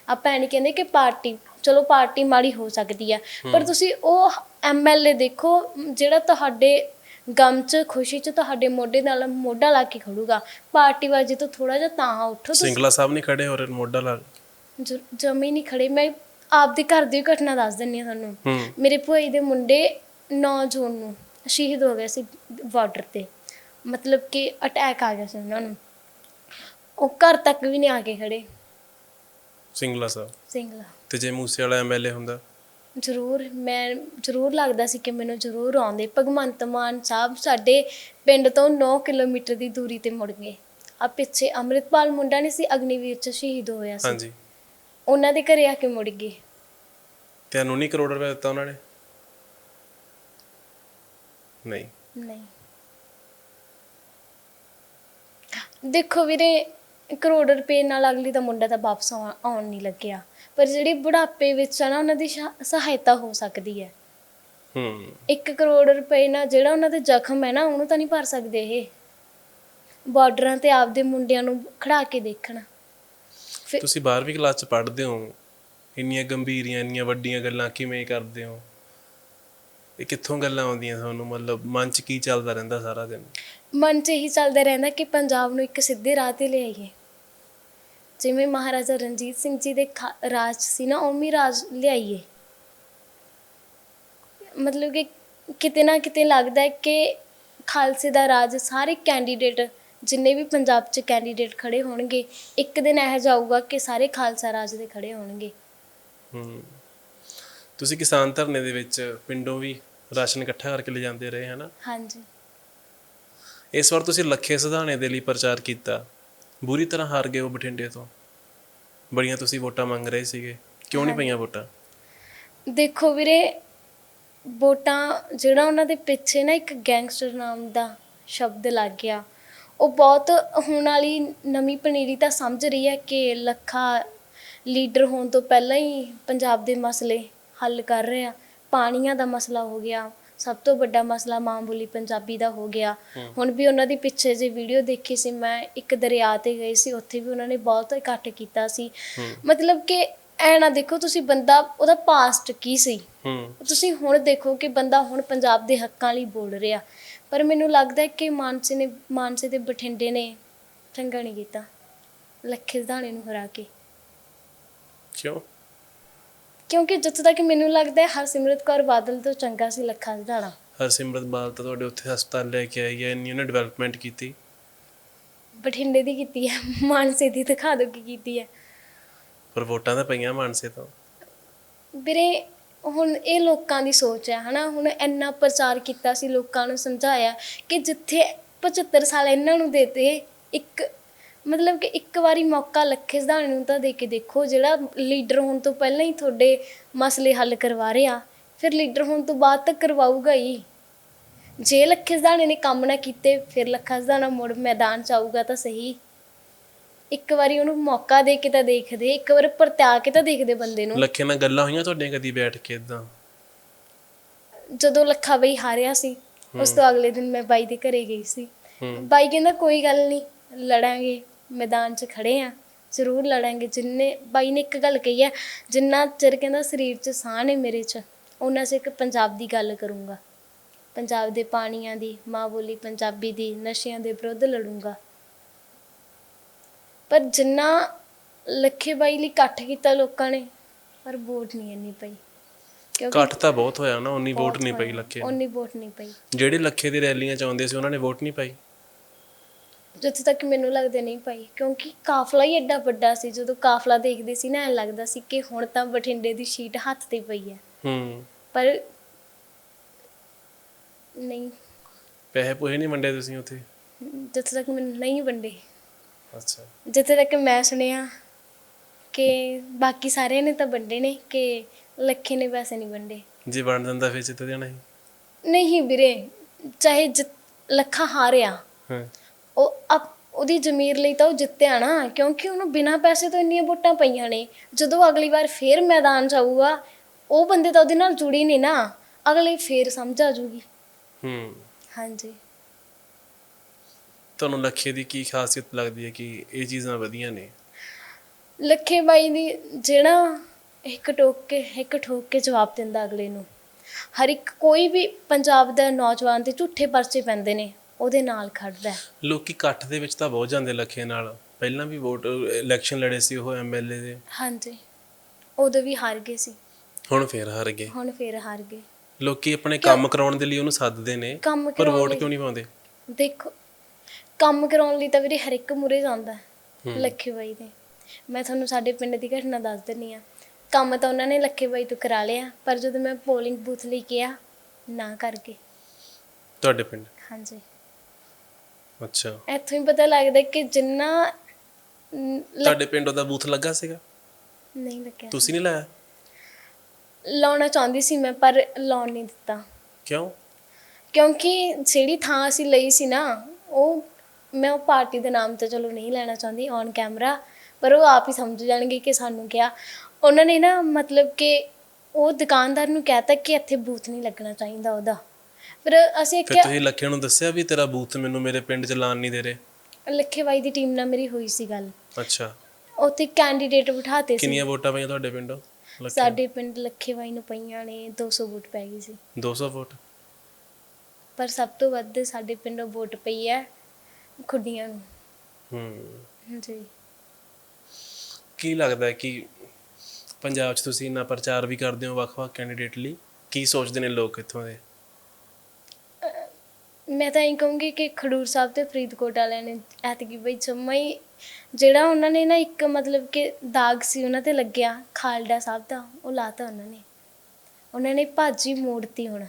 ਆਪਾਂ ਇਹ ਨਹੀਂ ਕਹਿੰਦੇ ਕਿ ਪਾਰਟੀ ਚਲੋ ਪਾਰਟੀ ਮਾੜੀ ਹੋ ਸਕਦੀ ਆ ਪਰ ਤੁਸੀਂ ਉਹ ਐਮਐਲਏ ਦੇਖੋ ਜਿਹੜਾ ਤੁਹਾਡੇ ਗਮ 'ਚ ਖੁਸ਼ੀ 'ਚ ਤੁਹਾਡੇ ਮੋਢੇ ਨਾਲ ਮੋਢਾ ਲਾ ਕੇ ਖੜੂਗਾ ਪਾਰਟੀਬਾਜ਼ੀ ਤੋਂ ਥੋੜਾ ਜਿਹਾ ਤਾਹਾਂ ਉੱਠੋ ਤੁਸੀਂ। ਸਿੰਗਲਾ ਸਾਹਿਬ ਨਹੀਂ ਖੜੇ ਹੋ ਰਹੇ ਮੋਢਾ ਲਾ ਜ- ਜਮੀ ਨਹੀਂ ਖੜੇ। ਮੈਂ ਆਪਦੇ ਘਰ ਦੀ ਘਟਨਾ ਦੱਸ ਦਿੰਨੀ ਆ ਤੁਹਾਨੂੰ। ਹੂੰ। ਮੇਰੇ ਜੀ ਦੇ ਮੁੰਡੇ 9 ਜੂਨ ਨੂੰ ਸ਼ਹੀਦ ਹੋ ਗਏ ਸੀ ਬਾਰਡਰ ਤੇ। ਮਤਲਬ ਕਿ ਅਟੈਕ ਆ ਗਿਆ ਸੀ ਉਹਨਾਂ ਨੂੰ। ਉਹ ਘਰ ਤੱਕ ਵੀ ਨਹੀਂ ਆ ਕੇ ਖੜੇ। ਸਿੰਗਲਾ ਸਾਹਿਬ। ਸਿੰਗਲਾ। ਤੇ ਜੇ ਮੂਸੇ ਵਾਲਾ ਐਮਐਲਏ ਹੁੰਦਾ? ਜ਼ਰੂਰ ਮੈਂ ਜ਼ਰੂਰ ਲੱਗਦਾ ਸੀ ਕਿ ਮੈਨੂੰ ਜ਼ਰੂਰ ਆਉਂਦੇ। ਭਗਵੰਤ ਮਾਨ ਸਾਹਿਬ ਸਾਡੇ ਪਿੰਡ ਤੋਂ 9 ਕਿਲੋਮੀਟਰ ਦੀ ਦੂਰੀ ਤੇ ਮੁੜ ਗਏ। ਆ ਪਿੱਛੇ ਅੰਮ੍ਰਿਤਪਾਲ ਮੁੰਡਾ ਨਹੀਂ ਸੀ ਅਗਨੀਵੀਰ ਚ ਸ਼ਹੀਦ ਹੋਇਆ ਸੀ। ਹਾਂਜੀ। ਉਹਨਾਂ ਦੇ ਘਰੇ ਆ ਕੇ ਮੁੜ ਗਏ। ਤੁਹਾਨੂੰ ਨਹੀਂ ਕਰੋੜ ਰੁਪਏ ਦਿੱਤਾ ਉਹਨਾਂ ਨੇ? ਨਹੀਂ। ਨਹੀਂ। ਦੇਖੋ ਵੀਰੇ ਕਰੋੜ ਰੁਪਏ ਨਾਲ ਅਗਲੀ ਦਾ ਮੁੰਡਾ ਤਾਂ ਵਾਪਸ ਆਉਣ ਆਉਣ ਨਹੀਂ ਲੱਗਿਆ। ਪਰ ਜਿਹੜੀ ਬੁਢਾਪੇ ਵਿੱਚ ਆ ਨਾ ਉਹਨਾਂ ਦੀ ਸ਼ਾ- ਸਹਾਇਤਾ ਹੋ ਸਕਦੀ ਹੈ। ਹੂੰ। 1 ਕਰੋੜ ਰੁਪਏ ਨਾਲ ਜਿਹੜਾ ਉਹਨਾਂ ਦੇ ਜ਼ਖਮ ਹੈ ਨਾ ਉਹਨੂੰ ਤਾਂ ਨਹੀਂ ਭਰ ਸਕਦੇ ਇਹ। ਬਾਰਡਰਾਂ ਤੇ ਆਪਦੇ ਮੁੰਡਿਆਂ ਨੂੰ ਖੜਾ ਕੇ ਦੇਖਣ। ਫਿਰ ਤੁਸੀਂ 12ਵੀਂ ਕਲਾਸ ਚ ਪੜ੍ਹਦੇ ਹੋ। ਇੰਨੀਆਂ ਗੰਭੀਰੀਆਂ ਇੰਨੀਆਂ ਵੱਡੀਆਂ ਗੱਲਾਂ ਕਿਵੇਂ ਕਰਦੇ ਹੋ? ਇਹ ਕਿੱਥੋਂ ਗੱਲਾਂ ਆਉਂਦੀਆਂ ਤੁਹਾਨੂੰ? ਮਤਲਬ ਮਨ ਚ ਕੀ ਚੱਲਦਾ ਰਹਿੰਦਾ ਸਾਰਾ ਦਿਨ? ਮਨ 'ਚ ਇਹੀ ਚੱਲਦਾ ਰਹਿੰਦਾ ਕਿ ਪੰਜਾਬ ਨੂੰ ਇੱਕ ਸਿੱਧੇ ਰਾਹ ਤੇ ਲਿਆਈਏ ਜਿਵੇਂ ਮਹਾਰਾਜਾ ਰਣਜੀਤ ਸਿੰਘ ਜੀ ਦੇ ਰਾਜ ਸੀ ਨਾ ਉਵੇਂ ਰਾਜ ਲਿਆਈਏ। ਮਤਲਬ ਕਿ ਕਿਤੇ ਨਾ ਕਿਤੇ ਲੱਗਦਾ ਹੈ ਕਿ ਖਾਲਸੇ ਦਾ ਰਾਜ ਸਾਰੇ ਕੈਂਡੀਡੇਟ ਜਿੰਨੇ ਵੀ ਪੰਜਾਬ 'ਚ ਕੈਂਡੀਡੇਟ ਖੜੇ ਹੋਣਗੇ ਇੱਕ ਦਿਨ ਇਹ ਜਾਊਗਾ ਕਿ ਸਾਰੇ ਖਾਲਸਾ ਰਾਜ ਦੇ ਖੜੇ ਹੋਣਗੇ। ਹੂੰ। ਤੁਸੀਂ ਕਿਸਾਨ ਧਰਨੇ ਦੇ ਵਿੱਚ ਪਿੰਡੋਂ ਵੀ ਰਾਸ਼ਨ ਇਕੱਠਾ ਕਰਕੇ ਲਿਜਾਂਦੇ ਰਹੇ ਹਨਾ? ਹਾਂਜੀ। ਇਸ ਵਾਰ ਤੁਸੀਂ ਲੱਖੇ ਸਿਧਾਣੇ ਦੇ ਲਈ ਪ੍ਰਚਾਰ ਕੀਤਾ। ਬੁਰੀ ਤਰ੍ਹਾਂ ਹਾਰ ਗਏ ਉਹ ਬਠਿੰਡੇ ਤੋਂ। ਬੜੀਆਂ ਤੁਸੀਂ ਵੋਟਾਂ ਮੰਗ ਰਹੇ ਸੀਗੇ। ਕਿਉਂ ਨਹੀਂ ਪਈਆਂ ਵੋਟਾਂ? ਦੇਖੋ ਵੀਰੇ ਵੋਟਾਂ ਜਿਹੜਾ ਉਹਨਾਂ ਦੇ ਪਿੱਛੇ ਨਾ ਇੱਕ ਗੈਂਗਸਟਰ ਨਾਮ ਦਾ ਸ਼ਬਦ ਲੱਗ ਗਿਆ। ਉਹ ਬਹੁਤ ਹੁਣ ਵਾਲੀ ਨਵੀਂ ਪਨੀਰੀ ਤਾਂ ਸਮਝ ਰਹੀ ਹੈ ਕਿ ਲੱਖਾ ਲੀਡਰ ਹੋਣ ਤੋਂ ਪਹਿਲਾਂ ਹੀ ਪੰਜਾਬ ਦੇ ਮਸਲੇ ਹੱਲ ਕਰ ਰਿਹਾ ਪਾਣੀਆਂ ਦਾ ਮਸਲਾ ਹੋ ਗਿਆ। ਸਭ ਤੋਂ ਵੱਡਾ ਮਸਲਾ ਮਾਂ ਬੋਲੀ ਪੰਜਾਬੀ ਦਾ ਹੋ ਗਿਆ। ਹੁਣ ਵੀ ਉਹਨਾਂ ਦੀ ਪਿੱਛੇ ਜੇ ਵੀਡੀਓ ਦੇਖੀ ਸੀ ਮੈਂ ਇੱਕ ਦਰਿਆ ਤੇ ਗਈ ਸੀ ਉੱਥੇ ਵੀ ਉਹਨਾਂ ਨੇ ਬਹੁਤ ਇਕੱਠ ਕੀਤਾ ਸੀ। ਮਤਲਬ ਕਿ ਐ ਨਾ ਦੇਖੋ ਤੁਸੀਂ ਬੰਦਾ ਉਹਦਾ ਪਾਸਟ ਕੀ ਸੀ? ਤੁਸੀਂ ਹੁਣ ਦੇਖੋ ਕਿ ਬੰਦਾ ਹੁਣ ਪੰਜਾਬ ਦੇ ਹੱਕਾਂ ਲਈ ਬੋਲ ਰਿਹਾ। ਪਰ ਮੈਨੂੰ ਲੱਗਦਾ ਹੈ ਕਿ ਮਾਨਸੇ ਨੇ ਮਾਨਸੇ ਦੇ ਬਠਿੰਡੇ ਨੇ ਚੰਗਾ ਨਹੀਂ ਕੀਤਾ। ਲੱਖੇ ਸਿਧਾਣੇ ਨੂੰ ਹਰਾ ਕੇ। ਕਿਉਂ? ਕਿਉਂਕਿ ਜਿੱਥੋਂ ਤੱਕ ਮੈਨੂੰ ਲੱਗਦਾ ਹੈ ਹਰਸਿਮਰਤ ਕੌਰ ਬਾਦਲ ਤੋਂ ਚੰਗਾ ਸੀ ਲੱਖਾ ਸਿਧਾਣਾ ਹਰਸਿਮਰਤ ਬਾਦਲ ਤਾਂ ਤੁਹਾਡੇ ਉੱਥੇ ਹਸਪਤਾਲ ਲੈ ਕੇ ਆਈ ਹੈ ਇੰਨੀ ਉਹਨੇ ਡਿਵੈਲਪਮੈਂਟ ਕੀਤੀ। ਬਠਿੰਡੇ ਦੀ ਕੀਤੀ ਹੈ ਮਾਨਸੇ ਦੀ ਦਿਖਾ ਦੋ ਕੀ ਕੀਤੀ ਹੈ। ਪਰ ਵੋਟਾਂ ਤਾਂ ਪਈਆਂ ਮਾਨਸੇ ਤੋਂ। ਵੀਰੇ ਹੁਣ ਇਹ ਲੋਕਾਂ ਦੀ ਸੋਚ ਹੈ ਹਨਾ? ਹੁਣ ਇੰਨਾ ਪ੍ਰਚਾਰ ਕੀਤਾ ਸੀ ਲੋਕਾਂ ਨੂੰ ਸਮਝਾਇਆ ਕਿ ਜਿੱਥੇ 75 ਸਾਲ ਇਹਨਾਂ ਨੂੰ ਦੇਤੇ ਇੱਕ ਮਤਲਬ ਕਿ ਇੱਕ ਵਾਰੀ ਮੌਕਾ ਲੱਖੇ ਸਿਧਾਣੇ ਨੂੰ ਤਾਂ ਦੇ ਕੇ ਦੇਖੋ ਜਿਹੜਾ ਲੀਡਰ ਹੋਣ ਤੋਂ ਪਹਿਲਾਂ ਹੀ ਤੁਹਾਡੇ ਮਸਲੇ ਹੱਲ ਕਰਵਾ ਰਿਹਾ ਫਿਰ ਲੀਡਰ ਹੋਣ ਤੋਂ ਬਾਅਦ ਤਾਂ ਕਰਵਾਊਗਾ ਹੀ। ਜੇ ਲੱਖੇ ਸਿਧਾਣੇ ਨੇ ਕੰਮ ਨਾ ਕੀਤੇ ਫਿਰ ਲੱਖਾ ਸਿਧਾਣਾ ਮੁੜ ਮੈਦਾਨ ਚ ਆਊਗਾ ਤਾਂ ਸਹੀ। ਇੱਕ ਵਾਰੀ ਉਹਨੂੰ ਮੌਕਾ ਦੇ ਕੇ ਤਾਂ ਦੇਖਦੇ ਇੱਕ ਵਾਰ ਪਰਤਿਆ ਕੇ ਤਾਂ ਦੇਖਦੇ ਬੰਦੇ ਨੂੰ। ਲੱਖੇ ਨਾਲ ਗੱਲਾਂ ਹੋਈਆਂ ਤੁਹਾਡੀਆਂ ਕਦੀ ਬੈਠ ਕੇ ਇਦਾਂ ਜਦੋਂ ਲੱਖਾ ਬਈ ਹਾਰਿਆ ਸੀ ਉਸ ਤੋਂ ਅਗਲੇ ਦਿਨ ਮੈਂ ਬਾਈ ਦੇ ਘਰੇ ਗਈ ਸੀ। ਬਾਈ ਕਹਿੰਦਾ ਕੋਈ ਗੱਲ ਨਹੀਂ ਲੜਾਂਗੇ। ਮੈਦਾਨ 'ਚ ਖੜੇ ਆ ਜ਼ਰੂਰ ਲੜਾਂਗੇ। ਜਿੰਨੇ ਬਾਈ ਨੇ ਇੱਕ ਗੱਲ ਕਹੀ ਹੈ ਜਿੰਨਾ ਚਿਰ ਕਹਿੰਦਾ ਸਰੀਰ 'ਚ ਸਾਹ ਨੇ ਮੇਰੇ 'ਚ ਉਹਨਾਂ ਚ ਇੱਕ ਪੰਜਾਬ ਦੀ ਗੱਲ ਕਰੂੰਗਾ। ਪੰਜਾਬ ਦੇ ਪਾਣੀਆਂ ਦੀ ਮਾਂ ਬੋਲੀ ਪੰਜਾਬੀ ਦੀ ਨਸ਼ਿਆਂ ਦੇ ਵਿਰੁੱਧ ਲੜੂੰਗਾ। ਪਰ ਜਿੰਨਾ ਲੱਖੇ ਬਾਈ ਲਈ ਇਕੱਠ ਕੀਤਾ ਲੋਕਾਂ ਨੇ ਪਰ ਵੋਟ ਨਹੀਂ ਇੰਨੀ ਪਈ। ਇਕੱਠ ਤਾਂ ਬਹੁਤ ਹੋਇਆ ਨਾ ਉਨੀ ਵੋਟ ਨਹੀਂ ਪਈ ਲੱਖੇ। ਉਨੀ ਵੋਟ ਨਹੀਂ ਪਈ। ਜਿਹੜੇ ਲੱਖੇ ਦੀ ਰੈਲੀਆਂ ਚ ਆਉਂਦੇ ਸੀ ਉਹਨਾਂ ਨੇ ਵੋਟ ਨਹੀਂ ਪਾਈ। ਜਿੱਥੇ ਤੱਕ ਮੈਨੂੰ ਲੱਗਦਾ ਨਹੀਂ ਪਾਈ ਕਿਉਂਕਿ ਕਾਫਲਾ ਹੀ ਐਡਾ ਵੱਡਾ ਸੀ ਜਦੋਂ ਕਾਫਲਾ ਦੇਖਦੇ ਸੀ ਨਾ ਐਂ ਲੱਗਦਾ ਸੀ ਕਿ ਹੁਣ ਤਾਂ ਬਠਿੰਡੇ ਦੀ ਸ਼ੀਟ ਹੱਥ ਤੇ ਪਈ ਹੈ। ਹੂੰ। ਪਰ ਨਹੀਂ। ਪੈਸੇ ਪੂਹੇ ਨਹੀਂ ਵੰਡੇ ਤੁਸੀਂ ਉੱਥੇ? ਜਿੱਥੇ ਤੱਕ ਮੈਨੂੰ ਨਹੀਂ ਵੰਡੇ। ਅੱਛਾ। ਜਿੱਥੇ ਤੱਕ ਮੈਂ ਸੁਣਿਆ ਕਿ ਬਾਕੀ ਸਾਰਿਆਂ ਨੇ ਤਾਂ ਵੰਡੇ ਨੇ ਕਿ ਲੱਖੇ ਨੇ ਪੈਸੇ ਨਹੀਂ ਵੰਡੇ। ਜੇ ਵੰਡ ਦਿੰਦਾ ਫਿਰ ਜਿੱਤ ਸੀ। ਨਹੀਂ ਵੀਰੇ ਚਾਹੇ ਜਿੱਤ- ਲੱਖਾ ਹਾਰਿਆ। ਹਾਂ। ਉਹ ਅਪ- ਉਹਦੀ ਜ਼ਮੀਰ ਲਈ ਤਾਂ ਉਹ ਜਿੱਤਿਆ ਨਾ ਕਿਉਂਕਿ ਉਹਨੂੰ ਬਿਨਾਂ ਪੈਸੇ ਤੋਂ ਇੰਨੀਆਂ ਵੋਟਾਂ ਪਈਆਂ ਨੇ। ਜਦੋਂ ਅਗਲੀ ਵਾਰ ਫੇਰ ਮੈਦਾਨ 'ਚ ਆਊਗਾ ਉਹ ਬੰਦੇ ਤਾਂ ਉਹਦੇ ਨਾਲ ਜੁੜੀ ਨਹੀਂ ਨਾ ਅਗਲੇ ਫੇਰ ਸਮਝ ਆ ਜੂਗੀ। ਹੂੰ। ਹਾਂਜੀ। ਤੁਹਾਨੂੰ ਲੱਖੇ ਦੀ ਕੀ ਖਾਸੀਅਤ ਲੱਗਦੀ ਹੈ ਕਿ ਇਹ ਚੀਜ਼ਾਂ ਵਧੀਆ ਨੇ? ਲੱਖੇ ਬਾਈ ਦੀ ਜਿਹੜਾ ਇੱਕ ਟੋਕ ਕੇ ਇੱਕ ਠੋਕ ਕੇ ਜਵਾਬ ਦਿੰਦਾ ਅਗਲੇ ਨੂੰ। ਹਰ ਇੱਕ ਕੋਈ ਵੀ ਪੰਜਾਬ ਦਾ ਨੌਜਵਾਨ ਤੇ ਝੂਠੇ ਪਰਚੇ ਪੈਂਦੇ ਨੇ। ਉਹਦੇ ਨਾਲ ਖੜਦਾ ਹੈ। ਲੋਕੀ ਇਕੱਠ ਦੇ ਵਿੱਚ ਤਾਂ ਬਹੁਤ ਜਾਂਦੇ ਲੱਖੇ ਨਾਲ। ਪਹਿਲਾਂ ਵੀ ਵੋਟ ਇਲੈਕਸ਼ਨ ਲੜੇ ਸੀ ਉਹ ਐਮਐਲਏ ਦੇ। ਹਾਂਜੀ। ਉਦੋਂ ਵੀ ਹਾਰ ਗਏ ਸੀ। ਹੁਣ ਫੇਰ ਹਾਰ ਗਏ। ਹੁਣ ਫੇਰ ਹਾਰ ਗਏ। ਲੋਕੀ ਆਪਣੇ ਕੰਮ ਕਰਾਉਣ ਦੇ ਲਈ ਉਹਨੂੰ ਸੱਦਦੇ ਨੇ ਕੰਮ ਪਰ ਕਰਾਉਣ ਵੋਟ ਲਈ ਕਿਉਂ ਨਹੀਂ ਪਾਉਂਦੇ? ਦੇਖੋ ਕੰਮ ਕਰਾਉਣ ਲਈ ਤਾਂ ਵੀਰੇ ਹਰ ਇੱਕ ਮੁਰੇ ਜਾਂਦਾ ਹੈ। ਲੱਖੇ ਬਾਈ ਦੇ। ਮੈਂ ਤੁਹਾਨੂੰ ਸਾਡੇ ਪਿੰਡ ਦੀ ਘਟਨਾ ਦੱਸ ਦਿੰਨੀ ਆ ਕੰਮ ਤਾਂ ਉਹਨਾਂ ਨੇ ਲੱਖੇ ਬਾਈ ਤੋਂ ਕਰਾ ਲਿਆ ਪਰ ਜਦੋਂ ਮੈਂ ਪੋਲਿੰਗ ਬੂਥ ਲਈ ਗਿਆ ਨਾ ਕਰਕੇ। ਤੁਹਾਡੇ ਪਿੰਡ? ਹਾਂਜੀ। ਅੱਛਾ। ਇੱਥੋਂ ਹੀ ਪਤਾ ਲੱਗਦਾ ਕਿ ਜਿੰਨਾ ਤੁਹਾਡੇ ਪਿੰਡ ਉਹਦਾ ਬੂਥ ਲੱਗਾ ਸੀਗਾ? ਨਹੀਂ ਲੱਗਿਆ। ਤੁਸੀਂ ਨਹੀਂ ਲਾਇਆ? ਲਾਉਣਾ ਚਾਹੁੰਦੀ ਸੀ ਮੈਂ ਪਰ ਲਾਉਣ ਨਹੀਂ ਦਿੱਤਾ। ਕਿਉਂ? ਕਿਉਂਕਿ ਜਿਹੜੀ ਥਾਂ ਅਸੀਂ ਲਈ ਸੀ ਨਾ ਉਹ ਮੈਂ ਉਹ ਪਾਰਟੀ ਦੇ ਨਾਮ ਤੇ ਚਲੋ ਨਹੀਂ ਲੈਣਾ ਚਾਹੁੰਦੀ ਔਨ ਕੈਮਰਾ ਪਰ ਉਹ ਆਪ ਹੀ ਸਮਝ ਜਾਣਗੇ ਕਿ ਸਾਨੂੰ ਕਿਹਾ। ਉਹਨਾਂ ਨੇ ਨਾ ਮਤਲਬ ਕਿ ਉਹ ਦੁਕਾਨਦਾਰ ਨੂੰ ਕਹਿਤਾ ਕਿ ਇੱਥੇ ਬੂਥ ਨਹੀਂ ਲੱਗਣਾ ਚਾਹੀਦਾ ਉਹਦਾ। ਫਿਰ ਅਸੀਂ ਫਿਰ ਕਿਹਾ ਤੁਸੀਂ ਲੱਖੇ ਨੂੰ ਦੱਸਿਆ ਵੀ ਤੇਰਾ ਬੂਥ ਮੈਨੂੰ ਮੇਰੇ ਪਿੰਡ ਚ ਲਾਣ ਨਹੀਂ ਦੇ ਰਹੇ? ਲੱਖੇਵਾਈ ਦੀ ਟੀਮ ਨਾਲ ਮੇਰੀ ਹੋਈ ਸੀ ਗੱਲ। ਅੱਛਾ। ਉੱਥੇ ਕੈਂਡੀਡੇਟ ਬਿਠਾਤੇ ਸੀ। ਕਿੰਨੀਆਂ ਵੋਟਾਂ ਪਈਆਂ ਤੁਹਾਡੇ ਪਿੰਡੋਂ? ਲੱਖੇ ਸਾਡੇ ਪਿੰਡ ਲੱਖੇਵਾਈ ਨੂੰ ਪਈਆਂ ਨੇ 200 ਵੋਟ ਪੈ ਗਈ ਸੀ। 200 ਵੋਟ? ਪਰ ਸਭ ਤੋਂ ਵੱਧ ਸਾਡੇ ਪਿੰਡੋਂ ਵੋਟ ਪਈ ਹੈ ਖੁੱਡੀਆਂ ਨੂੰ। ਹੂੰ। ਜੀ ਕੀ ਲੱਗਦਾ ਹੈ ਕਿ ਪੰਜਾਬ 'ਚ ਤੁਸੀਂ ਇੰਨਾ ਪ੍ਰਚਾਰ ਵੀ ਕਰਦੇ ਹੋ ਵੱਖ-ਵੱਖ ਕੈਂਡੀਡੇਟ ਲਈ? ਕੀ ਸੋਚਦੇ ਨੇ ਲੋਕ ਇੱਥੋਂ ਦੇ? ਮੈਂ ਤਾਂ ਇਹ ਕਹੂੰਗੀ ਕਿ ਖਡੂਰ ਸਾਹਿਬ ਤੇ ਫਰੀਦਕੋਟ ਵਾਲਿਆਂ ਨੇ ਐਤਕੀ ਬਈ ਜੰਮਾ ਹੀ ਜਿਹੜਾ ਉਹਨਾਂ ਨੇ ਨਾ ਇੱਕ ਮਤਲਬ ਕਿ ਦਾਗ ਸੀ ਉਹਨਾਂ ਤੇ ਲੱਗਿਆ, ਖਾਲਡਾ ਸਾਹਿਬ ਦਾ, ਉਹ ਲਾਤਾ ਉਹਨਾਂ ਨੇ। ਉਹਨਾਂ ਨੇ ਭਾਜੀ ਮੋੜਤੀ ਹੁਣ।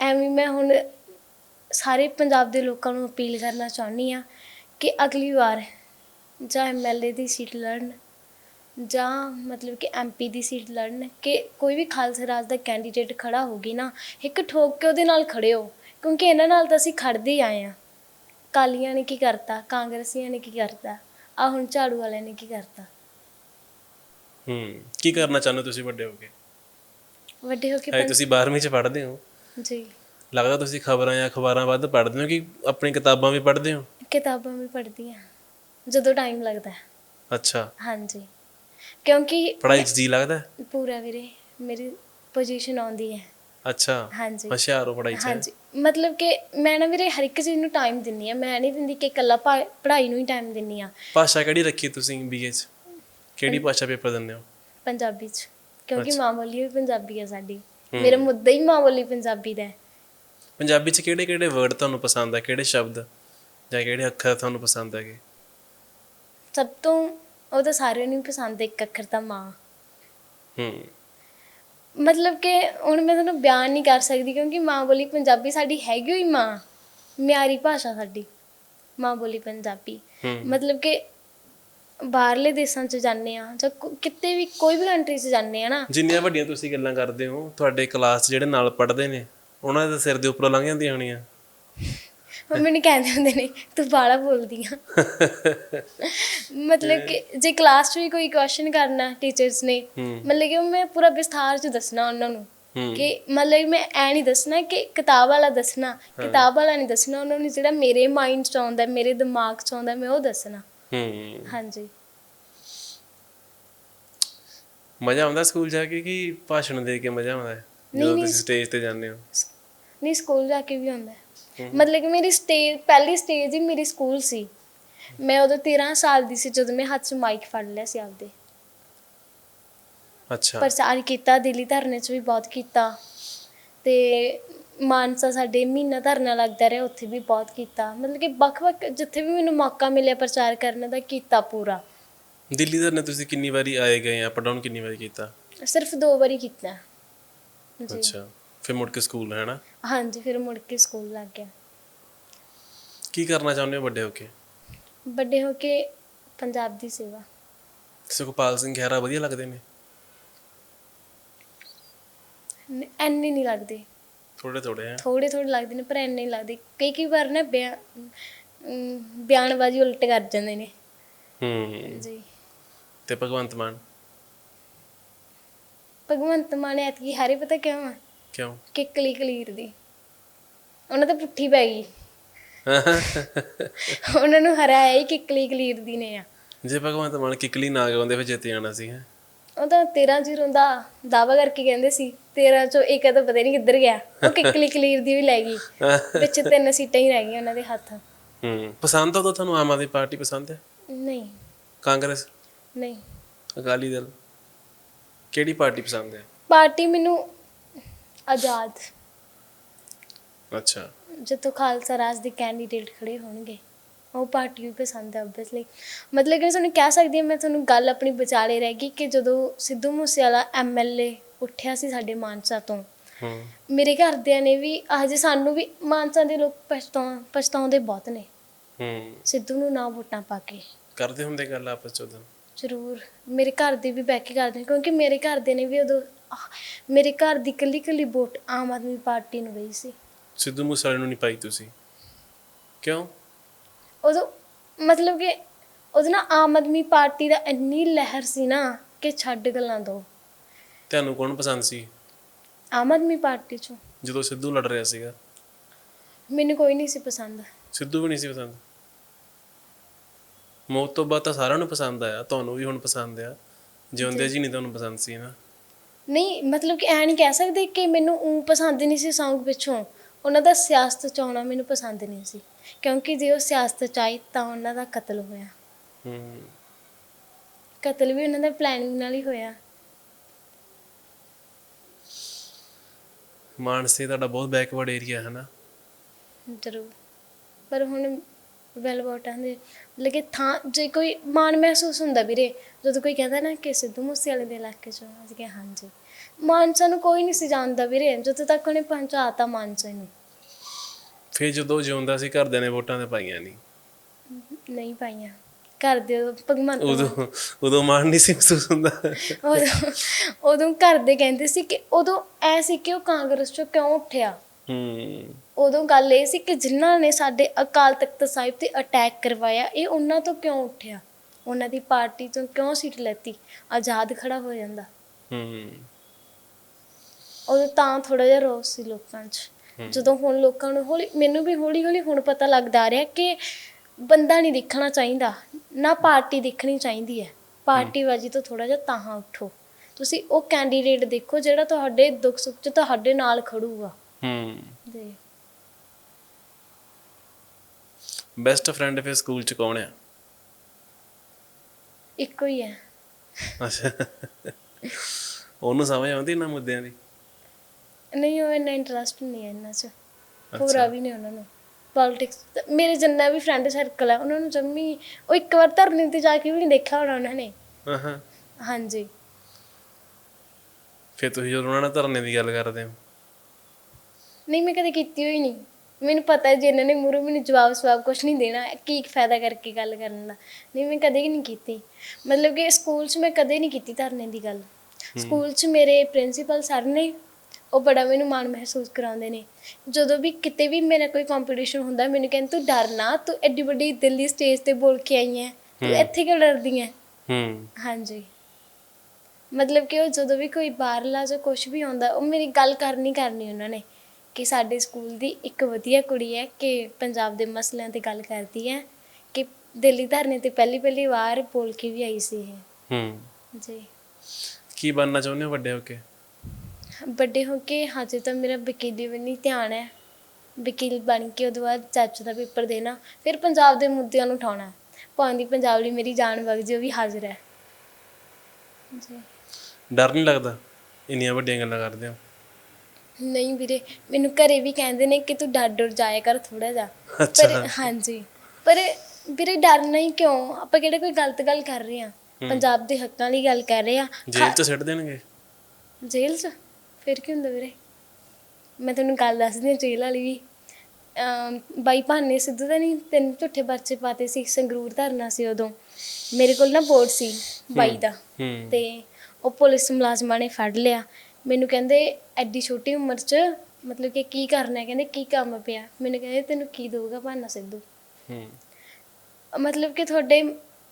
ਐਵੇਂ ਮੈਂ ਹੁਣ ਸਾਰੇ ਪੰਜਾਬ ਦੇ ਲੋਕਾਂ ਨੂੰ ਅਪੀਲ ਕਰਨਾ ਚਾਹੁੰਦੀ ਆ ਕਿ ਅਗਲੀ ਵਾਰ ਜਾਂ ਐਮਐਲਏ ਦੀ ਸੀਟ ਲੜਨ ਜਾਂ ਮਤਲਬ ਕਿ ਐਮਪੀ ਦੀ ਸੀਟ ਲੜਨ, ਕਿ ਕੋਈ ਵੀ ਖਾਲਸਾ ਰਾਜ ਦਾ ਕੈਂਡੀਡੇਟ ਖੜਾ ਹੋਗੀ ਨਾ, ਇੱਕ ਠੋਕ ਕੇ ਉਹਦੇ ਨਾਲ ਖੜੇ ਹੋ। ਕਿਉਂਕਿ ਇਹਨਾਂ ਨਾਲ ਤਾਂ ਅਸੀਂ ਖੜਦੇ ਆਏ ਆ ਕਾਲੀਆਂ ਨੇ ਕੀ ਕਰਤਾ ਕਾਂਗਰਸੀਆਂ ਨੇ ਕੀ ਕਰਤਾ ਆ ਹੁਣ ਝਾੜੂ ਵਾਲਿਆਂ ਨੇ ਕੀ ਕਰਤਾ। ਹੂੰ ਕੀ ਕਰਨਾ ਚਾਹੁੰਦੇ ਹੋ ਤੁਸੀਂ ਵੱਡੇ ਹੋ ਕੇ? ਵੱਡੇ ਹੋ ਕੇ ਹਾਏ ਤੁਸੀਂ 12ਵੀਂ 'ਚ ਪੜ੍ਹਦੇ ਹੋ? ਜੀ। ਲੱਗਦਾ ਤੁਸੀਂ ਖਬਰਾਂ ਜਾਂ ਅਖਬਾਰਾਂ ਵੱਧ ਪੜ੍ਹਦੇ ਹੋ ਕਿ ਆਪਣੀ ਕਿਤਾਬਾਂ ਵੀ ਪੜ੍ਹਦੇ ਹੋ? ਕਿਤਾਬਾਂ ਵੀ ਪੜ੍ਹਦੀ ਆ ਜਦੋਂ ਟਾਈਮ ਲੱਗਦਾ ਹੈ। ਅੱਛਾ। ਹਾਂਜੀ। ਕਿਉਂਕਿ ਪੜ੍ਹਾਈ 'ਚ ਜੀ ਲੱਗਦਾ? ਪੂਰਾ ਵੀਰੇ ਮੇਰੀ ਪੋਜੀਸ਼ਨ ਆਉਂਦੀ ਹੈ। ਅੱਛਾ। ਹਾਂਜੀ। ਹੁਸ਼ਿਆਰ ਹੋ ਪੜ੍ਹਾਈ 'ਚ। ਹਾਂਜੀ। ਮਤਲਬ ਕਿ ਮੈਂ ਨਾ ਵੀਰੇ ਹਰ ਇੱਕ ਚੀਜ਼ ਨੂੰ ਟਾਈਮ ਦਿੰਨੀ ਆ ਮੈਂ ਨਹੀਂ ਦਿੰਦੀ ਕਿ ਇਕੱਲਾ ਪਾ- ਪੜ੍ਹਾਈ ਨੂੰ ਹੀ ਟਾਈਮ ਦਿੰਨੀ ਆ ਭਾਸ਼ਾ ਕਿਹੜੀ ਰੱਖੀ ਤੁਸੀਂ ਬੀਏ 'ਚ? ਕਿਹੜੀ ਭਾਸ਼ਾ ਪੇਪਰ ਦਿੰਦੇ ਹੋ? ਪੰਜਾਬੀ ਚ। ਕਿਉਂਕਿ। ਮਾਂ ਬੋਲੀ ਵੀ ਪੰਜਾਬੀ ਹੈ ਸਾਡੀ। ਮੇਰਾ ਮੁੱਦਾ ਹੀ ਮਾਂ ਬੋਲੀ ਪੰਜਾਬੀ ਦਾ ਹੈ। ਪੰਜਾਬੀ 'ਚ ਕਿਹੜੇ ਕਿਹੜੇ ਵਰਡ ਤੁਹਾਨੂੰ ਪਸੰਦ ਆ? ਕਿਹੜੇ ਸ਼ਬਦ? ਜਾਂ ਕਿਹੜੇ ਅੱਖਰ ਤੁਹਾਨੂੰ ਪਸੰਦ ਹੈਗੇ? ਸਭ ਤੋਂ ਉਹ ਤਾਂ ਸਾਰਿਆਂ ਨੂੰ ਹੀ ਪਸੰਦ ਹੈ। ਇੱਕ ਅੱਖਰ ਤਾਂ ਮਾਂ। ਹੂੰ। ਮਤਲਬ ਕਿ ਹੁਣ ਮੈਂ ਤੁਹਾਨੂੰ ਬਿਆਨ ਨਹੀਂ ਕਰ ਸਕਦੀ ਕਿਉਂਕਿ ਮਾਂ ਬੋਲੀ ਪੰਜਾਬੀ ਸਾਡੀ ਹੈਗੀ ਹੋਈ ਮਾਂ ਮਿਆਰੀ ਭਾਸ਼ਾ ਸਾਡੀ ਮਾਂ ਬੋਲੀ ਪੰਜਾਬੀ। ਮਤਲਬ ਕਿ ਬਾਹਰਲੇ ਦੇਸ਼ਾਂ 'ਚ ਜਾਂਦੇ ਆ ਜਾਂ ਕੋ- ਕਿਤੇ ਵੀ ਕੋਈ ਵੀ ਕੰਟਰੀ 'ਚ ਜਾਂਦੇ ਆ ਨਾ। ਜਿੰਨੀਆਂ ਵੱਡੀਆਂ ਤੁਸੀਂ ਗੱਲਾਂ ਕਰਦੇ ਹੋ ਤੁਹਾਡੇ ਕਲਾਸ 'ਚ ਜਿਹੜੇ ਨਾਲ ਪੜ੍ਹਦੇ ਨੇ ਉਹਨਾਂ ਦੇ ਸਿਰ ਦੇ ਉੱਪਰੋਂ ਲੰਘ ਜਾਂਦੀਆਂ ਹੋਣੀਆਂ। ਉਹ ਮੈਨੂੰ ਕਹਿੰਦੇ ਹੁੰਦੇ ਨੇ ਤੂੰ ਬਾਲਾ ਬੋਲਦੀ ਆ। ਮਤਲਬ ਕਿ ਜੇ ਕਲਾਸ 'ਚ ਵੀ ਕੋਈ ਕੁਐਸਚਨ ਕਰਨਾ ਟੀਚਰਸ ਨੇ ਮਤਲਬ ਕਿ ਮੈਂ ਪੂਰਾ ਵਿਸਥਾਰ 'ਚ ਦੱਸਣਾ ਉਹਨਾਂ ਨੂੰ ਕਿ ਮਤਲਬ ਮੈਂ ਐ ਨਹੀਂ ਦੱਸਣਾ ਕਿ ਕਿਤਾਬ ਵਾਲਾ ਦੱਸਣਾ ਕਿਤਾਬ ਵਾਲਾ ਨਹੀਂ ਦੱਸਣਾ ਉਹਨਾਂ ਨੂੰ ਜਿਹੜਾ ਮੇਰੇ ਮਾਈਂਡ 'ਚ ਆਉਂਦਾ ਮੇਰੇ ਦਿਮਾਗ 'ਚ ਆਉਂਦਾ ਮੈਂ ਉਹ ਦੱਸਣਾ। ਹੂੰ। ਹਾਂਜੀ। ਮਜ਼ਾ ਆਉਂਦਾ ਸਕੂਲ ਜਾ ਕੇ ਕਿ ਭਾਸ਼ਣ ਦੇ ਕੇ ਮਜ਼ਾ ਆਉਂਦਾ ਹੈ? ਜਦੋਂ ਤੁਸੀਂ ਸਟੇਜ ਤੇ ਜਾਂਦੇ ਹੋ। ਨਹੀਂ ਸਕੂਲ ਜਾ ਕੇ ਵੀ ਹੈ। ਮਤਲਬ ਕਿ ਮੇਰੀ ਸਟੇਜ ਪਹਿਲੀ ਸਟੇਜ ਹੀ ਮੇਰੀ ਸਕੂਲ ਸੀ। ਮੈਂ ਉਦੋਂ 13 ਸਾਲ ਦੀ ਸੀ ਜਦੋਂ ਮੈਂ ਹੱਥ 'ਚ ਮਾਈਕ ਫੜ ਲਿਆ ਸੀ ਆਪਦੇ। ਅੱਛਾ। ਪ੍ਰਚਾਰ ਕੀਤਾ ਦਿੱਲੀ ਧਰਨੇ 'ਚ ਵੀ ਬਹੁਤ ਕੀਤਾ। ਤੇ ਮਾਨਸਾ ਸਾਡੇ ਮਹੀਨਾ ਧਰਨਾ ਲੱਗਦਾ ਰਿਹਾ ਉੱਥੇ ਵੀ ਬਹੁਤ ਕੀਤਾ। ਮਤਲਬ ਕਿ ਵੱਖ-ਵੱਖ ਜਿੱਥੇ ਵੀ ਮੈਨੂੰ ਮੌਕਾ ਮਿਲਿਆ ਪ੍ਰਚਾਰ ਕਰਨ ਦਾ ਕੀਤਾ ਪੂਰਾ। ਦਿੱਲੀ ਧਰਨੇ ਤੁਸੀਂ ਕਿੰਨੀ ਵਾਰੀ ਆਏ ਗਏ ਆ ਅਪ ਡਾਊਨ ਕਿੰਨੀ ਵਾਰੀ ਕੀਤਾ? ਸਿਰਫ ਦੋ ਵਾਰੀ ਕੀਤਾ। ਅੱਛਾ। ਫਿਰ ਮੁੜ ਕੇ ਸਕੂਲ ਹੈ ਨਾ? ਹਾਂਜੀ ਫਿਰ ਮੁੜ ਕੇ ਸਕੂਲ ਲੱਗ ਗਿਆ। ਕੀ ਕਰਨਾ ਚਾਹੁੰਦੇ ਹੋ ਵੱਡੇ ਹੋ ਕੇ? ਵੱਡੇ ਹੋ ਕੇ ਪੰਜਾਬ ਦੀ ਸੇਵਾ। ਸੁਖਪਾਲ ਸਿੰਘ ਖਹਿਰਾ ਵਧੀਆ ਲੱਗਦੇ ਨੇ? ਨ- ਐਨੇ ਨਹੀਂ ਲੱਗਦੇ। ਥੋੜੇ ਥੋੜੇ ਆ ਥੋੜੇ ਥੋੜੇ ਲੱਗਦੇ ਨੇ ਪਰ ਐਨੇ ਨਹੀਂ ਲੱਗਦੇ। ਕਈ ਕਈ ਵਾਰ ਨਾ ਬਿਆਨ ਅਮ, ਬਿਆਨਬਾਜ਼ੀ ਉਲਟ ਕਰ ਜਾਂਦੇ ਨੇ। ਹੂੰ। ਜੀ। ਤੇ ਭਗਵੰਤ ਮਾਨ? ਭਗਵੰਤ ਮਾਨ ਐਤਕੀ ਹਾਰੇ ਪਤਾ ਕਿਉਂ ਆ? ਕਿਉਂ? ਕਿੱਕਲੀ ਕਲੀਰ ਦੀ। ਉਹਨਾਂ ਤਾਂ ਪੁੱਠੀ ਪੈ ਗਈ। ਉਹਨਾਂ ਨੂੰ ਹਰਾਇਆ ਹੀ ਕਿੱਕਲੀ ਕਲੀਰ ਦੀ ਨੇ ਆ। ਜੇ ਭਗਵੰਤ ਮਾਨ ਕਿਕਲੀ ਨਾ ਗਾਉਂਦੇ ਫਿਰ ਜਿੱਤ ਜਾਣਾ ਸੀ ਹੈ। ਉਹ ਤਾਂ 13 ਜ਼ੀਰੋ ਦਾ ਦਾਵਾ ਕਰਕੇ ਕਹਿੰਦੇ ਸੀ 13 ਚੋਂ ਇੱਕ ਤਾਂ ਪਤਾ ਨਹੀਂ ਕਿੱਧਰ ਗਿਆ। ਉਹ ਕਿੱਕਲੀ ਕਲੀਰ ਦੀ ਵੀ ਲੈ ਗਈ। ਵਿੱਚ ਤਿੰਨ ਸੀਟਾਂ ਹੀ ਰਹਿ ਗਈਆਂ ਉਹਨਾਂ ਦੇ ਹੱਥ। ਹੂੰ ਪਸੰਦ ਆ ਤਾਂ ਤੁਹਾਨੂੰ ਆਮ ਆਦਮੀ ਪਾਰਟੀ ਪਸੰਦ ਹੈ? ਨਹੀਂ। ਕਾਂਗਰਸ? ਨਹੀਂ। ਅਕਾਲੀ ਦਲ? ਕਿਹੜੀ ਪਾਰਟੀ ਪਸੰਦ ਹੈ? ਪਾਰਟੀ ਮੈਨੂੰ ਆਜ਼ਾਦ। ਅੱਛਾ। ਜਿੱਥੋਂ ਖਾਲਸਾ ਰਾਜ ਦੇ ਕੈਂਡੀਡੇਟ ਖੜੇ ਹੋਣਗੇ ਉਹ ਪਾਰਟੀ ਵੀ ਪਸੰਦ ਹੈ ਆਬਵੀਅਸਲੀ ਮਤਲਬ ਕਿ ਤੁਹਾਨੂੰ ਕਹਿ ਸਕਦੀ ਹਾਂ ਮੈਂ ਤੁਹਾਨੂੰ ਗੱਲ ਆਪਣੀ ਵਿਚਾਲੇ ਰਹਿ ਗਈ ਕਿ ਜਦੋਂ ਸਿੱਧੂ ਮੂਸੇਵਾਲਾ ਐਮਐਲਏ ਉੱਠਿਆ ਸੀ ਸਾਡੇ ਮਾਨਸਾ ਤੋਂ ਮੇਰੇ ਘਰਦਿਆਂ ਨੇ ਵੀ ਹਜੇ ਸਾਨੂੰ ਵੀ ਮਾਨਸਾ ਦੇ ਲੋਕ ਪਛਤਾਉ ਪਛਤਾਉਂਦੇ ਬਹੁਤ ਨੇ। ਹੂੰ। ਸਿੱਧੂ ਨੂੰ ਨਾ ਵੋਟਾਂ ਪਾ ਕੇ। ਕਰਦੇ ਹੁੰਦੇ ਗੱਲ ਆਪਸ ਚ ਉਦੋਂ। ਜ਼ਰੂਰ ਮੇਰੇ ਘਰ ਦੇ ਵੀ ਬਹਿ ਕੇ ਕਰਦੇ ਨੇ ਕਿਉਂਕਿ ਮੇਰੇ ਘਰ ਦੇ ਨੇ ਵੀ ਉਦੋਂ ਆਹ, ਮੇਰੇ ਘਰ ਦੀ ਕੱਲੀ ਕੱਲੀ ਵੋਟ ਆਮ ਆਦਮੀ ਪਾਰਟੀ ਨੂੰ ਗਈ ਸੀ। ਸਿੱਧੂ ਮੂਸੇਵਾਲੇ ਨੂੰ ਨਹੀਂ ਪਾਈ ਤੁਸੀਂ? ਕਿਉਂ? ਉਦੋਂ ਮਤਲਬ ਕਿ ਉਦੋਂ ਨਾ ਆਮ ਆਦਮੀ ਪਾਰਟੀ ਦਾ ਇੰਨੀ ਲਹਿਰ ਸੀ ਨਾ ਕਿ ਛੱਡ ਗੱਲਾਂ ਦੋ। ਤੁਹਾਨੂੰ ਕੌਣ ਪਸੰਦ ਸੀ? ਆਮ ਆਦਮੀ ਪਾਰਟੀ ਚੋਂ। ਜਦੋਂ ਸਿੱਧੂ ਲੜ ਰਿਹਾ ਸੀਗਾ। ਮੈਨੂੰ ਕੋਈ ਨਹੀਂ ਸੀ ਪਸੰਦ। ਸਿੱਧੂ ਵੀ ਨਹੀਂ ਸੀ ਪਸੰਦ? ਮੌਤ ਤੋਂ ਬਾਅਦ ਤਾਂ ਸਾਰਿਆਂ ਨੂੰ ਪਸੰਦ ਆਇਆ ਤੁਹਾਨੂੰ ਵੀ ਹੁਣ ਪਸੰਦ ਆ। ਜਿਉਂਦੇ ਜੀ। ਨਹੀਂ ਤੁਹਾਨੂੰ ਪਸੰਦ ਸੀ ਨਾ। ਨਹੀਂ ਮਤਲਬ ਕਿ ਐ ਨਹੀਂ ਕਹਿ ਸਕਦੇ ਕਿ ਮੈਨੂੰ ਉਹ ਪਸੰਦ ਨਹੀਂ ਸੀ Song ਪਿੱਛੋਂ। ਉਹਨਾਂ ਦਾ ਸਿਆਸਤ ਚ ਆਉਣਾ ਮੈਨੂੰ ਪਸੰਦ ਨਹੀਂ ਸੀ। ਕਿਉਂਕਿ ਜੇ ਉਹ ਸਿਆਸਤ ਚ ਤਾਂ ਉਹਨਾਂ ਦਾ ਕਤਲ ਹੋਇਆ। ਹੂੰ। ਕਤਲ ਵੀ ਉਹਨਾਂ ਦਾ ਪਲੈਨਿੰਗ ਨਾਲ ਹੀ ਹੋਇਆ। ਮਾਨਸੇ ਤੁਹਾਡਾ ਬਹੁਤ ਬੈਕਵਰਡ ਏਰੀਆ ਹੈ ਨਾ। ਜ਼ਰੂਰ। ਪਰ ਹੁਣ ਵੈਲ ਵੋਟਾਂ ਦੇ ਲਗੇ ਥਾਂ ਜੇ ਕੋਈ ਮਾਣ ਮਹਿਸੂਸ ਹੁੰਦਾ ਵੀਰੇ ਜਦੋਂ ਕੋਈ ਕਹਿੰਦਾ ਨਾ ਕਿ ਸਿੱਧੂ ਮੂਸੇਵਾਲੇ ਦੇ ਇਲਾਕੇ ਚੋਂ ਅਸੀਂ ਕਿਹਾ ਹਾਂਜੀ। ਮਾਨਸਾ ਨੂੰ ਕੋਈ ਨਹੀਂ ਸੀ ਜਾਣਦਾ ਵੀਰੇ ਜਦੋਂ ਤੱਕ ਉਹਨੇ ਪਹੁੰਚਾਤਾ ਮਾਨਸਾ ਨੂੰ ਫਿਰ ਜਦੋਂ ਜਿਉਂਦਾ ਸੀ ਘਰਦਿਆਂ ਨੇ ਵੋਟਾਂ ਤੇ ਪਾਈਆਂ ਨਹੀਂ ਨਹੀਂ ਪਾਈਆਂ। ਘਰ ਦੇ ਮਾਨ- ਉਦੋਂ ਉਦੋਂ ਮਾਣ ਨਹੀਂ ਸੀ ਮਹਿਸੂਸ ਹੁੰਦਾ। ਉਦੋਂ ਉਦੋਂ ਘਰ ਦੇ ਕਹਿੰਦੇ ਸੀ ਕਿ ਉਦੋਂ ਐ ਸੀ ਕਿ ਉਹ ਕਾਂਗਰਸ ਚੋਂ ਕਿਉਂ ਉੱਠਿਆ? ਹੂੰ। ਉਦੋਂ ਗੱਲ ਇਹ ਸੀ ਕਿ ਜਿਨ੍ਹਾਂ ਨੇ ਸਾਡੇ ਅਕਾਲ ਤਖਤ ਸਾਹਿਬ ਤੇ ਅਟੈਕ ਕਰਵਾਇਆ ਇਹ ਉਹਨਾਂ ਤੋਂ ਕਿਉਂ ਉੱਠਿਆ? ਉਹਨਾਂ ਦੀ ਪਾਰਟੀ ਤੋਂ ਕਿਉਂ ਸੀਟ ਲੈਤੀ? ਆਜ਼ਾਦ ਖੜਾ ਹੋ ਜਾਂਦਾ। ਹੂੰ ਉਦੋਂ ਤਾਂ ਥੋੜਾ ਜਿਹਾ ਰੋਸ ਸੀ ਲੋਕਾਂ 'ਚ। ਜਦੋਂ ਹੁਣ ਲੋਕਾਂ ਨੂੰ ਹੌਲੀ ਮੈਨੂੰ ਵੀ ਹੌਲੀ ਹੌਲੀ ਹੁਣ ਪਤਾ ਲੱਗਦਾ ਆ ਰਿਹਾ ਕਿ ਬੰਦਾ ਨਹੀਂ ਦੇਖਣਾ ਚਾਹੀਦਾ ਨਾ ਪਾਰਟੀ ਦੇਖਣੀ ਚਾਹੀਦੀ ਹੈ। ਪਾਰਟੀਬਾਜ਼ੀ ਤੋਂ ਥੋੜਾ ਜਿਹਾ ਤਾਹਾਂ ਉੱਠੋ। ਤੁਸੀਂ ਉਹ ਕੈਂਡੀਡੇਟ ਦੇਖੋ ਜਿਹੜਾ ਤੁਹਾਡੇ ਦੁੱਖ ਸੁੱਖ 'ਚ ਤੁਹਾਡੇ ਨਾਲ ਖੜੂਗਾ। ਹੂੰ। ਜੀ। ਬੈਸਟ ਫਰੈਂਡ ਫਿਰ ਸਕੂਲ ਚ ਕੌਣ ਆ? ਇੱਕੋ ਹੀ ਹੈ ਅੱਛਾ। ਉਹਨੂੰ ਸਮਝ ਆਉਂਦੀ ਨਾ ਮੁੱਦਿਆਂ ਦੀ? ਨਹੀਂ ਉਹ ਇੰਨਾ ਇੰਟਰਸਟ ਨਹੀਂ ਹੈ ਇਹਨਾਂ 'ਚ। ਪੂਰਾ ਵੀ ਨਹੀਂ ਉਹਨਾਂ ਨੂੰ। ਪੋਲਿਟਿਕਸ ਮੇਰੇ ਜਿੰਨਾ ਵੀ ਫਰੈਂਡ ਸਰਕਲ ਹੈ ਉਹਨਾਂ ਨੂੰ ਜੰਮੀ ਉਹ ਇੱਕ ਵਾਰ ਧਰਨੇ ਤੇ ਜਾ ਕੇ ਵੀ ਨਹੀਂ ਦੇਖਿਆ ਹੋਣਾ ਉਹਨਾਂ ਨੇ। ਹਾਂ ਹਾਂ ਹਾਂਜੀ। ਫਿਰ ਤੁਸੀਂ ਜਦੋਂ ਉਹਨਾਂ ਨਾਲ ਧਰਨੇ ਦੀ ਗੱਲ ਕਰਦੇ ਹੋ? ਨਹੀਂ ਮੈਂ ਕਦੇ ਕੀਤੀ ਹੋਈ ਨਹੀਂ। ਮੈਨੂੰ ਪਤਾ ਹੈ ਜੇ ਇਹਨਾਂ ਨੇ ਮੂਰੇ ਮੈਨੂੰ ਜਵਾਬ ਸਵਾਬ ਕੁਝ ਨਹੀਂ ਦੇਣਾ ਕੀ ਫਾਇਦਾ ਕਰਕੇ ਗੱਲ ਕਰਨ ਦਾ? ਨਹੀਂ ਮੈਂ ਕਦੇ ਨਹੀਂ ਕੀਤੀ। ਮਤਲਬ ਕਿ ਸਕੂਲ 'ਚ ਮੈਂ ਕਦੇ ਨਹੀਂ ਕੀਤੀ ਧਰਨੇ ਦੀ ਗੱਲ। ਸਕੂਲ 'ਚ ਮੇਰੇ ਪ੍ਰਿੰਸੀਪਲ ਸਰ ਨੇ ਉਹ ਬੜਾ ਮੈਨੂੰ ਮਾਣ ਮਹਿਸੂਸ ਕਰਾਉਂਦੇ ਨੇ। ਜਦੋਂ ਵੀ ਕਿਤੇ ਵੀ ਮੇਰਾ ਕੋਈ ਕੰਪੀਟੀਸ਼ਨ ਹੁੰਦਾ ਮੈਨੂੰ ਕਹਿੰਦੇ ਤੂੰ ਡਰ ਨਾ ਤੂੰ ਐਡੀ ਵੱਡੀ ਦਿੱਲੀ ਸਟੇਜ ਤੇ ਬੋਲ ਕੇ ਆਈ ਹੈ ਤੂੰ ਇੱਥੇ ਕਿਉਂ ਡਰਦੀ ਹੈ ਹੂੰ। ਹਾਂਜੀ। ਮਤਲਬ ਕਿ ਉਹ ਜਦੋਂ ਵੀ ਕੋਈ ਬਾਹਰਲਾ ਜਾਂ ਕੁਝ ਵੀ ਆਉਂਦਾ ਉਹ ਮੇਰੀ ਗੱਲ ਕਰਨੀ ਕਰਨੀ ਉਹਨਾਂ ਨੇ। ਕਿ ਸਾਡੇ ਸਕੂਲ ਦੀ ਇੱਕ ਵਧੀਆ ਕੁੜੀ ਹੈ ਕਿ ਪੰਜਾਬ ਦੇ ਮਸਲਿਆਂ ਤੇ ਗੱਲ ਕਰਦੀ ਹੈ ਕਿ ਦਿੱਲੀ ਧਰਨੇ ਤੇ ਪਹਿਲੀ ਪਹਿਲੀ ਵਾਰ ਬੋਲ ਕੇ ਵੀ ਆਈ ਸੀ ਇਹ। ਹੂੰ। ਜੀ। ਕੀ ਬਣਨਾ ਚਾਹੁੰਦੇ ਹੋ ਵੱਡੇ ਹੋ ਕੇ? ਵੱਡੇ ਹੋ ਕੇ ਹਜੇ ਤਾਂ ਮੇਰਾ ਵਕੀਲੀ ਵੱਲ ਨਹੀਂ ਧਿਆਨ ਹੈ। ਵਕੀਲ ਬਣ ਕੇ ਉਹਦੇ ਬਾਅਦ ਜੱਜ ਦਾ ਪੇਪਰ ਦੇਣਾ ਫਿਰ ਪੰਜਾਬ ਦੇ ਮੁੱਦਿਆਂ ਨੂੰ ਉਠਾਉਣਾ ਭਾਵੇਂ ਦੀ ਪੰਜਾਬ ਲਈ ਮੇਰੀ ਜਾਨ ਵਗ ਜੇ ਉਹ ਵੀ ਹਾਜ਼ਰ ਹੈ। ਜੀ। ਡਰ ਨਹੀਂ ਲੱਗਦਾ? ਇੰਨੀਆਂ ਵੱਡੀਆਂ ਗੱਲਾਂ ਕਰਦੇ ਹੋ? ਨਹੀਂ ਵੀਰੇ ਮੈਨੂੰ ਘਰੇ ਵੀ ਕਹਿੰਦੇ ਨੇ ਕਿ ਤੂੰ ਡਰ ਡਰ ਜਾਇਆ ਕਰ ਥੋੜਾ ਜਿਹਾ। ਪਰ ਹਾਂਜੀ ਪਰ ਵੀਰੇ ਡਰਨਾ ਹੀ ਕਿਉਂ? ਆਪਾਂ ਕਿਹੜੇ ਕੋਈ ਗਲਤ ਗੱਲ ਕਰ ਰਹੇ ਆ ਪੰਜਾਬ ਦੇ ਹੱਕਾਂ ਲਈ ਗੱਲ ਕਰ ਰਹੇ ਆ ਜੇਲ੍ਹ ਚ ਸਿੱਟ ਦੇਣਗੇ? ਜੇਲ੍ਹ 'ਚ? ਫਿਰ ਕੀ ਹੁੰਦਾ ਵੀਰੇ? ਮੈਂ ਤੁਹਾਨੂੰ ਗੱਲ ਦੱਸਦੀ ਹਾਂ ਜੇਲ੍ਹ ਵਾਲੀ ਵੀ। ਅਮ ਬਾਈ ਭਾਨੇ ਸਿੱਧੂ ਦਾ ਨਹੀਂ ਤਿੰਨ ਝੂਠੇ ਪਰਚੇ ਪਾਤੇ ਸੀ ਸੰਗਰੂਰ ਧਰਨਾ ਸੀ ਉਦੋਂ। ਮੇਰੇ ਕੋਲ ਨਾ ਬੋਰਡ ਸੀ ਬਾਈ ਦਾ। ਹੂੰ। ਤੇ ਉਹ ਪੁਲਿਸ ਮੁਲਾਜ਼ਮਾਂ ਨੇ ਫੜ ਲਿਆ। ਮੈਨੂੰ ਕਹਿੰਦੇ ਐਡੀ ਛੋਟੀ ਉਮਰ 'ਚ ਮਤਲਬ ਕਿ ਕੀ ਕਰਨਾ ਹੈ? ਕਹਿੰਦੇ ਕੀ ਕੰਮ ਪਿਆ? ਮੈਨੂੰ ਕਹਿੰਦੇ ਤੈਨੂੰ ਕੀ ਦਊਗਾ ਭਾਨਾ ਸਿੱਧੂ? ਹੂੰ। ਮਤਲਬ ਕਿ ਤੁਹਾਡੇ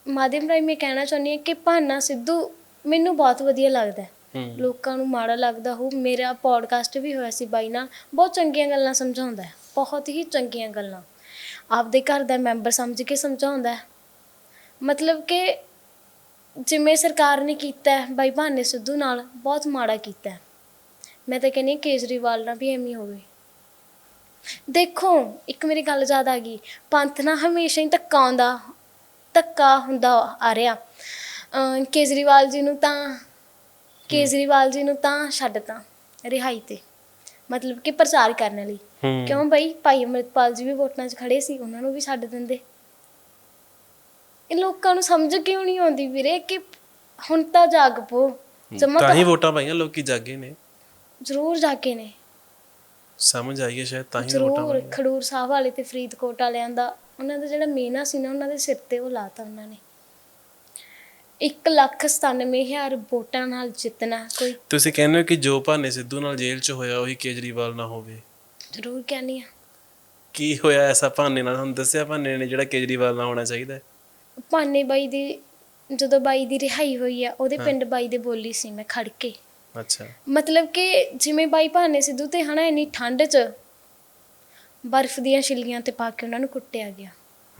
ਮਾਧਿਅਮ ਰਾਹੀਂ ਮੈਂ ਕਹਿਣਾ ਚਾਹੁੰਦੀ ਹਾਂ ਕਿ ਭਾਨਾ ਸਿੱਧੂ ਮੈਨੂੰ ਬਹੁਤ ਵਧੀਆ ਲੱਗਦਾ ਹੈ। ਹੂੰ। ਲੋਕਾਂ ਨੂੰ ਮਾੜਾ ਲੱਗਦਾ ਹੋ ਮੇਰਾ ਪੋਡਕਾਸਟ ਵੀ ਹੋਇਆ ਸੀ ਬਾਈ ਨਾਲ। ਬਹੁਤ ਚੰਗੀਆਂ ਗੱਲਾਂ ਸਮਝਾਉਂਦਾ ਹੈ। ਬਹੁਤ ਹੀ ਚੰਗੀਆਂ ਗੱਲਾਂ। ਆਪਦੇ ਘਰ ਦਾ ਮੈਂਬਰ ਸਮਝ ਕੇ ਸਮਝਾਉਂਦਾ ਹੈ। ਮਤਲਬ ਕਿ ਜਿਵੇਂ ਸਰਕਾਰ ਨੇ ਕੀਤਾ ਹੈ ਬਾਈ ਭਾਨੇ ਸਿੱਧੂ ਨਾਲ ਬਹੁਤ ਮਾੜਾ ਕੀਤਾ ਹੈ। ਮੈਂ ਤਾਂ ਕਹਿੰਦੀ ਹਾਂ ਕੇਜਰੀਵਾਲ ਨਾਲ ਵੀ ਐਵੇਂ ਹੀ ਹੋਵੇ। ਦੇਖੋ ਇੱਕ ਮੇਰੀ ਗੱਲ ਯਾਦ ਆ ਗਈ। ਪੰਥ ਨਾਲ ਹਮੇਸ਼ਾ ਹੀ ਧੱਕਾ ਆਉਂਦਾ ਧੱਕਾ ਹੁੰਦਾ ਆ ਰਿਹਾ। ਅਮ ਕੇਜਰੀਵਾਲ ਜੀ ਨੂੰ ਤਾਂ ਕੇਜਰੀਵਾਲ ਜੀ ਨੂੰ ਤਾਂ ਛੱਡਤਾ ਰਿਹਾਈ ਤੇ। ਮਤਲਬ ਕਿ ਪ੍ਰਚਾਰ ਕਰਨ ਲਈ। ਹੂੰ। ਕਿਉਂ ਬਈ? ਭਾਈ ਅਮਰਿਤਪਾਲ ਜੀ ਵੀ ਵੋਟਾਂ 'ਚ ਖੜੇ ਸੀ ਉਹਨਾਂ ਨੂੰ ਵੀ ਛੱਡ ਦਿੰਦੇ। ਇਹ ਲੋਕਾਂ ਨੂੰ ਸਮਝ ਕਿਉਂ ਨਹੀਂ ਆਉਂਦੀ ਵੀਰੇ ਕਿ ਹੁਣ ਤਾਂ ਜਾਗ ਪੋ। ਜਮਾ ਤਾਂ ਹੀ ਵੋਟਾਂ ਪਾਈਆਂ ਲੋਕੀ ਜਾਗੇ ਨੇ। ਜ਼ਰੂਰ ਜਾਗੇ ਨੇ। ਸਮਝ ਆਈ ਹੈ ਸ਼ਾਇਦ ਤਾਂ ਹੀ ਵੋਟਾਂ ਜ਼ਰੂਰ ਪਾਈਆਂ। ਖਡੂਰ ਸਾਹਿਬ ਵਾਲੇ ਤੇ ਫਰੀਦਕੋਟ ਵਾਲਿਆਂ ਦਾ ਉਹਨਾਂ ਦਾ ਜਿਹੜਾ ਮੇਨਾ ਸੀ ਨਾ ਉਹਨਾਂ ਦੇ ਸਿਰ ਤੇ ਉਹ ਲਾਤਾ ਉਹਨਾਂ ਨੇ। 1 ਲੱਖ 97000 ਵੋਟਾਂ ਨਾਲ ਜਿੱਤਣਾ ਕੋਈ। ਤੁਸੀਂ ਕਹਿੰਦੇ ਹੋ ਕਿ ਜੋ ਭਾਨੇ ਸਿੱਧੂ ਨਾਲ ਜੇਲ੍ਹ 'ਚ ਹੋਇਆ ਉਹੀ ਕੇਜਰੀਵਾਲ ਨਾਲ ਹੋਵੇ। ਜ਼ਰੂਰ ਕਹਿੰਦੀ ਆ ਕੀ ਹੋਇਆ ਐਸਾ ਭਾਨੇ ਨਾਲ? ਤੁਹਾਨੂੰ ਦੱਸਿਆ ਭਾਨੇ ਨੇ ਜਿਹੜਾ ਕੇਜਰੀਵਾਲ ਨਾਲ ਹੋਣਾ ਚਾਹੀਦਾ ਹੈ? ਭਾਨੇ ਬਾਈ ਦੀ ਜਦੋਂ ਬਾਈ ਦੀ ਰਿਹਾਈ ਹੋਈ ਆ ਉਹਦੇ ਪਿੰਡ ਬਾਈ ਦੇ ਬੋਲੀ ਸੀ ਮੈਂ ਖੜ ਕੇ। ਅੱਛਾ। ਮਤਲਬ ਕਿ ਜਿਵੇਂ ਬਾਈ ਭਾਨੇ ਸਿੱਧੂ ਤੇ ਹਨਾ ਇੰਨੀ ਠੰਡ 'ਚ ਬਰਫ਼ ਦੀਆਂ ਛਿੱਲੀਆਂ ਤੇ ਪਾ ਕੇ ਉਹਨਾਂ ਨੂੰ ਕੁੱਟਿਆ ਗਿਆ।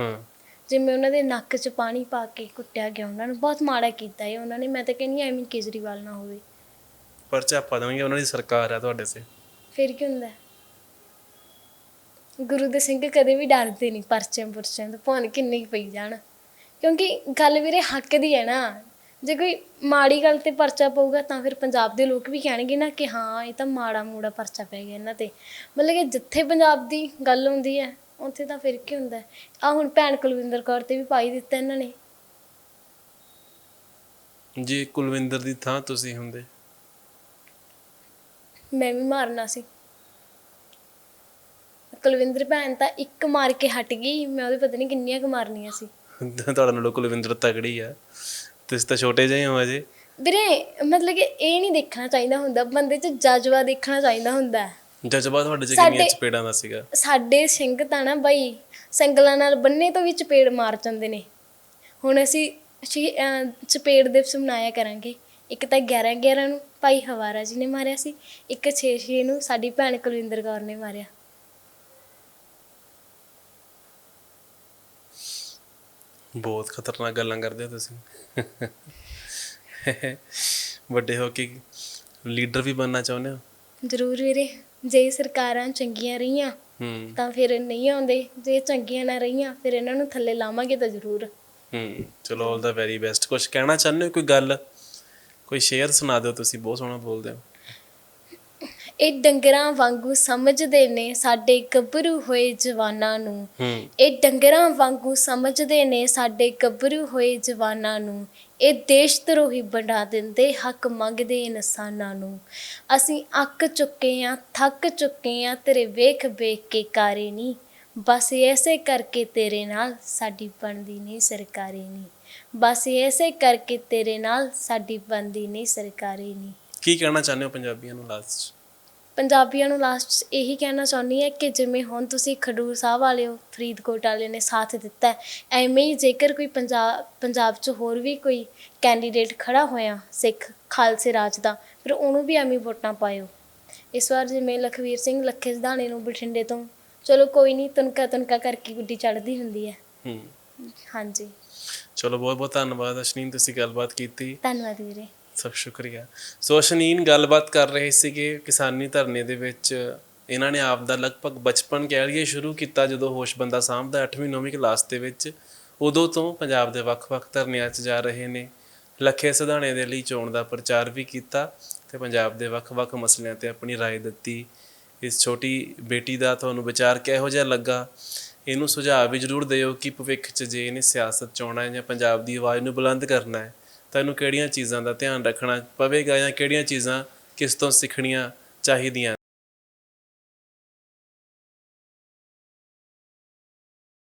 ਹਾਂ। ਜਿਵੇਂ ਉਹਨਾਂ ਦੇ ਨੱਕ 'ਚ ਪਾਣੀ ਪਾ ਕੇ ਕੁੱਟਿਆ ਗਿਆ ਉਹਨਾਂ ਨੂੰ ਬਹੁਤ ਮਾੜਾ ਕੀਤਾ ਇਹ ਉਹਨਾਂ ਨੇ ਮੈਂ ਤਾਂ ਕਹਿੰਦੀ ਐਵੇਂ ਕੇਜਰੀਵਾਲ ਨਾ ਹੋਵੇ। ਪਰਚਾ ਪਾ ਦੇਣਗੇ ਉਹਨਾਂ ਦੀ ਸਰਕਾਰ ਹੈ ਤੁਹਾਡੇ ਸੇ ਫਿਰ ਕੀ ਹੁੰਦਾ? ਹੈ? ਗੁਰੂ ਦੇ ਸਿੰਘ ਕਦੇ ਵੀ ਡਰਦੇ ਨਹੀਂ ਪਰਚਿਆਂ ਪੁਰਚਿਆਂ ਤੋਂ ਭਾਵੇਂ ਕਿੰਨੀ ਪਈ ਜਾਣ। ਕਿਉਂਕਿ ਗੱਲ ਵੀਰੇ ਹੱਕ ਦੀ ਹੈ ਨਾ। ਜੇ ਕੋਈ ਮਾੜੀ ਗੱਲ ਤੇ ਪਰਚਾ ਪਊਗਾ ਤਾਂ ਫਿਰ ਪੰਜਾਬ ਦੇ ਲੋਕ ਵੀ ਕਹਿਣਗੇ ਨਾ ਕਿ ਹਾਂ ਇਹ ਤਾਂ ਮਾੜਾ ਮੂੜਾ ਪਰਚਾ ਪੈ ਗਿਆ ਇਹਨਾਂ ਤੇ। ਮਤਲਬ ਕਿ ਜਿੱਥੇ ਪੰਜਾਬ ਦੀ ਗੱਲ ਹੁੰਦੀ ਹੈ ਉੱਥੇ ਤਾਂ ਫਿਰ ਕੀ ਹੁੰਦਾ ਆ ਹੁਣ ਭੈਣ ਕੁਲਵਿੰਦਰ ਕੌਰ ਤੇ ਵੀ ਪਾਈ ਦਿੱਤਾ ਇਹਨਾਂ ਨੇ। ਜੇ ਕੁਲਵਿੰਦਰ ਦੀ ਥਾਂ ਤੁਸੀਂ ਹੁੰਦੇ। ਮੈਂ ਵੀ ਮਾਰਨਾ ਸੀ। ਕੁਲਵਿੰਦਰ ਭੈਣ ਤਾਂ ਇੱਕ ਮਾਰ ਕੇ ਹਟ ਗਈ। ਮੈਂ ਉਹਦੇ ਪਤਾ ਨਹੀਂ ਕਿੰਨੀਆਂ ਕੁ ਮਾਰਨੀਆਂ ਸੀ। ਤੁਹਾਡੇ ਨਾਲੋਂ ਕੁਲਵਿੰਦਰ ਤਗੜੀ ਆ। ਤੁਸੀਂ ਤਾਂ ਛੋਟੇ ਜਿਹੇ ਹੋ ਅਜੇ। ਵੀਰੇ ਮਤਲਬ ਕਿ ਇਹ ਨਹੀਂ ਦੇਖਣਾ ਚਾਹੀਦਾ ਹੁੰਦਾ। ਬੰਦੇ 'ਚ ਜਜ਼ਬਾ ਦੇਖਣਾ ਚਾਹੀਦਾ ਹੁੰਦਾ। ਜਜ਼ਬਾ ਤੁਹਾਡੇ ਚ ਕਿੰਨੀਆਂ ਚਪੇੜਾਂ ਦਾ ਸੀਗਾ? ਸਾਡੇ ਸਿੰਘ ਤਾਂ ਨਾ ਬਾਈ ਸੰਗਲਾਂ ਨਾਲ ਬੰਨੇ ਤੋਂ ਵੀ ਚਪੇੜ ਮਾਰ ਜਾਂਦੇ ਨੇ। ਹੁਣ ਅਸੀਂ ਚਪੇੜ ਦਿਵਸ ਮਨਾਇਆ ਕਰਾਂਗੇ। ਇੱਕ ਤਾਂ 11 11 ਨੂੰ ਭਾਈ ਹਵਾਰਾ ਜੀ ਨੇ ਮਾਰਿਆ ਸੀ। ਇੱਕ 6 6 ਨੂੰ ਸਾਡੀ ਭੈਣ ਕੁਲਵਿੰਦਰ ਕੌਰ ਨੇ ਮਾਰਿਆ। ਬਹੁਤ ਖਤਰਨਾਕ ਗੱਲਾਂ ਕਰਦੇ ਹੋ ਤੁਸੀਂ। ਵੱਡੇ ਹੋ ਕੇ ਲੀਡਰ ਵੀ ਬਣਨਾ ਚਾਹੁੰਦੇ ਹੋ? ਜ਼ਰੂਰ ਵੀਰੇ ਜੇ ਸਰਕਾਰਾਂ ਚੰਗੀਆਂ ਰਹੀਆਂ ਹੂੰ। ਤਾਂ ਫਿਰ ਨਹੀਂ ਆਉਂਦੇ। ਜੇ ਚੰਗੀਆਂ ਨਾ ਰਹੀਆਂ ਫਿਰ ਇਹਨਾਂ ਨੂੰ ਥੱਲੇ ਲਾਵਾਂਗੇ ਤਾਂ ਜ਼ਰੂਰ। ਹੂੰ ਚਲੋ ਆਲ ਦਾ ਵੈਰੀ ਬੈਸਟ ਕੁਝ ਕਹਿਣਾ ਚਾਹੁੰਦੇ ਹੋ ਕੋਈ ਗੱਲ? ਕੋਈ ਸ਼ੇਅਰ ਸੁਣਾ ਦਿਓ ਤੁਸੀਂ ਬਹੁਤ ਸੋਹਣਾ ਬੋਲਦੇ ਹੋ। ਇਹ ਡੰਗਰਾਂ ਵਾਂਗੂ ਸਮਝਦੇ ਨੇ ਸਾਡੇ ਗੱਭਰੂ ਹੋਏ ਜਵਾਨਾਂ ਨੂੰ। ਇਹ ਡੰਗਰਾਂ ਵਾਂਗੂ ਸਮਝਦੇ ਨੇ ਸਾਡੇ ਗੱਭਰੂ ਹੋਏ ਜਵਾਨਾਂ ਨੂੰ। ਇਹ ਦੇਸ਼ ਧਰੋਹੀ ਬਣਾ ਦਿੰਦੇ ਹੱਕ ਮੰਗਦੇ ਇਨਸਾਨਾਂ ਨੂੰ। ਅਸੀਂ ਅੱਕ ਚੁੱਕੇ ਆਂ ਥੱਕ ਚੁੱਕੇ ਆਂ ਤੇਰੇ ਵੇਖ ਵੇਖ ਕੇ ਕਾਰੇ ਨਹੀਂ ਬਸ ਐਸੇ ਕਰਕੇ ਤੇਰੇ ਨਾਲ ਸਾਡੀ ਬਣਦੀ ਨਹੀਂ ਸਰਕਾਰੀ ਨਹੀਂ ਬਸ ਐਸੇ ਕਰਕੇ ਤੇਰੇ ਨਾਲ ਸਾਡੀ ਬਣਦੀ ਨਹੀਂ ਸਰਕਾਰੀ ਨਹੀਂ ਕੀ ਕਹਿਣਾ ਚਾਹੁੰਦੇ ਹੋ ਪੰਜਾਬੀਆਂ ਨੂੰ ਲਾਸਟ? ਪੰਜਾਬੀਆਂ ਨੂੰ ਲਾਸਟ ਇਹੀ ਕਹਿਣਾ ਚਾਹੁੰਦੀ ਹਾਂ ਕਿ ਜਿਵੇਂ ਹੁਣ ਤੁਸੀਂ ਖਡੂਰ ਸਾਹਿਬ ਵਾਲੇ ਹੋ ਫਰੀਦਕੋਟ ਵਾਲੇ ਨੇ ਸਾਥ ਦਿੱਤਾ ਹੈ, ਐਵੇਂ ਹੀ ਜੇਕਰ ਕੋਈ ਪੰਜਾਬ ਪੰਜਾਬ 'ਚ ਹੋਰ ਵੀ ਕੋਈ ਕੈਂਡੀਡੇਟ ਖੜਾ ਹੋਇਆ ਸਿੱਖ ਖਾਲਸੇ ਰਾਜ ਦਾ ਫਿਰ ਉਹਨੂੰ ਵੀ ਐਵੇਂ ਵੋਟਾਂ ਪਾਇਓ। ਇਸ ਵਾਰ ਜਿਵੇਂ ਲਖਵੀਰ ਸਿੰਘ ਲੱਖੇ ਸਿਧਾਣੇ ਨੂੰ ਬਠਿੰਡੇ ਤੋਂ ਚਲੋ ਕੋਈ ਨਹੀਂ ਤਨਕਾ ਤਨਕਾ ਕਰਕੇ ਗੁੱਡੀ ਚੜ੍ਹਦੀ ਹੁੰਦੀ ਹੈ। ਹੂੰ। ਹਾਂਜੀ। ਚਲੋ ਬਹੁਤ ਬਹੁਤ ਧੰਨਵਾਦ ਅਸ਼ਨੀਨ ਤੁਸੀਂ ਗੱਲਬਾਤ ਕੀਤੀ। ਧੰਨਵਾਦ ਵੀਰੇ। ਸਭ ਸ਼ੁਕਰੀਆ ਸੋ ਅਸ਼ਨੀਨ ਗੱਲਬਾਤ ਕਰ ਰਹੇ ਸੀਗੇ ਕਿਸਾਨੀ ਧਰਨੇ ਦੇ ਵਿੱਚ ਇਹਨਾਂ ਨੇ ਆਪ ਦਾ ਲਗਭਗ ਬਚਪਨ ਕਹਿ ਲਈਏ ਸ਼ੁਰੂ ਕੀਤਾ ਜਦੋਂ ਹੋਸ਼ ਬੰਦਾ ਸਾਂਭਦਾ 8ਵੀਂ 9ਵੀਂ ਕਲਾਸ ਦੇ ਵਿੱਚ ਉਦੋਂ ਤੋਂ ਪੰਜਾਬ ਦੇ ਵੱਖ-ਵੱਖ ਧਰਨਿਆਂ 'ਚ ਜਾ ਰਹੇ ਨੇ ਲੱਖੇ ਸਿਧਾਣੇ ਦੇ ਲਈ ਚੋਣ ਦਾ ਪ੍ਰਚਾਰ ਵੀ ਕੀਤਾ ਤੇ ਪੰਜਾਬ ਦੇ ਵੱਖ-ਵੱਖ ਮਸਲਿਆਂ ਤੇ ਆਪਣੀ رائے ਦਿੱਤੀ ਇਸ ਛੋਟੀ ਬੇਟੀ ਦਾ ਤੁਹਾਨੂੰ ਵਿਚਾਰ ਕਿਹੋ ਜਿਹਾ ਲੱਗਾ ਇਹਨੂੰ ਸੁਝਾਅ ਵੀ ਜ਼ਰੂਰ ਦਿਓ ਕਿ ਭਵਿੱਖ 'ਚ ਜੇ ਇਹਨੇ ਸਿਆਸਤ 'ਚ ਆਉਣਾ ਹੈ ਜਾਂ ਪੰਜਾਬ ਦੀ ਆਵਾਜ਼ ਨੂੰ ਬੁਲੰਦ ਕਰਨਾ ਹੈ ਤਾਂ ਕਿਹੜੀਆਂ ਚੀਜ਼ਾਂ ਦਾ ਧਿਆਨ ਰੱਖਣਾ ਪਵੇਗਾ ਜਾਂ ਕਿਹੜੀਆਂ ਚੀਜ਼ਾਂ ਕਿਸ ਤੋਂ ਸਿੱਖਣੀਆਂ ਚਾਹੀਦੀਆਂ?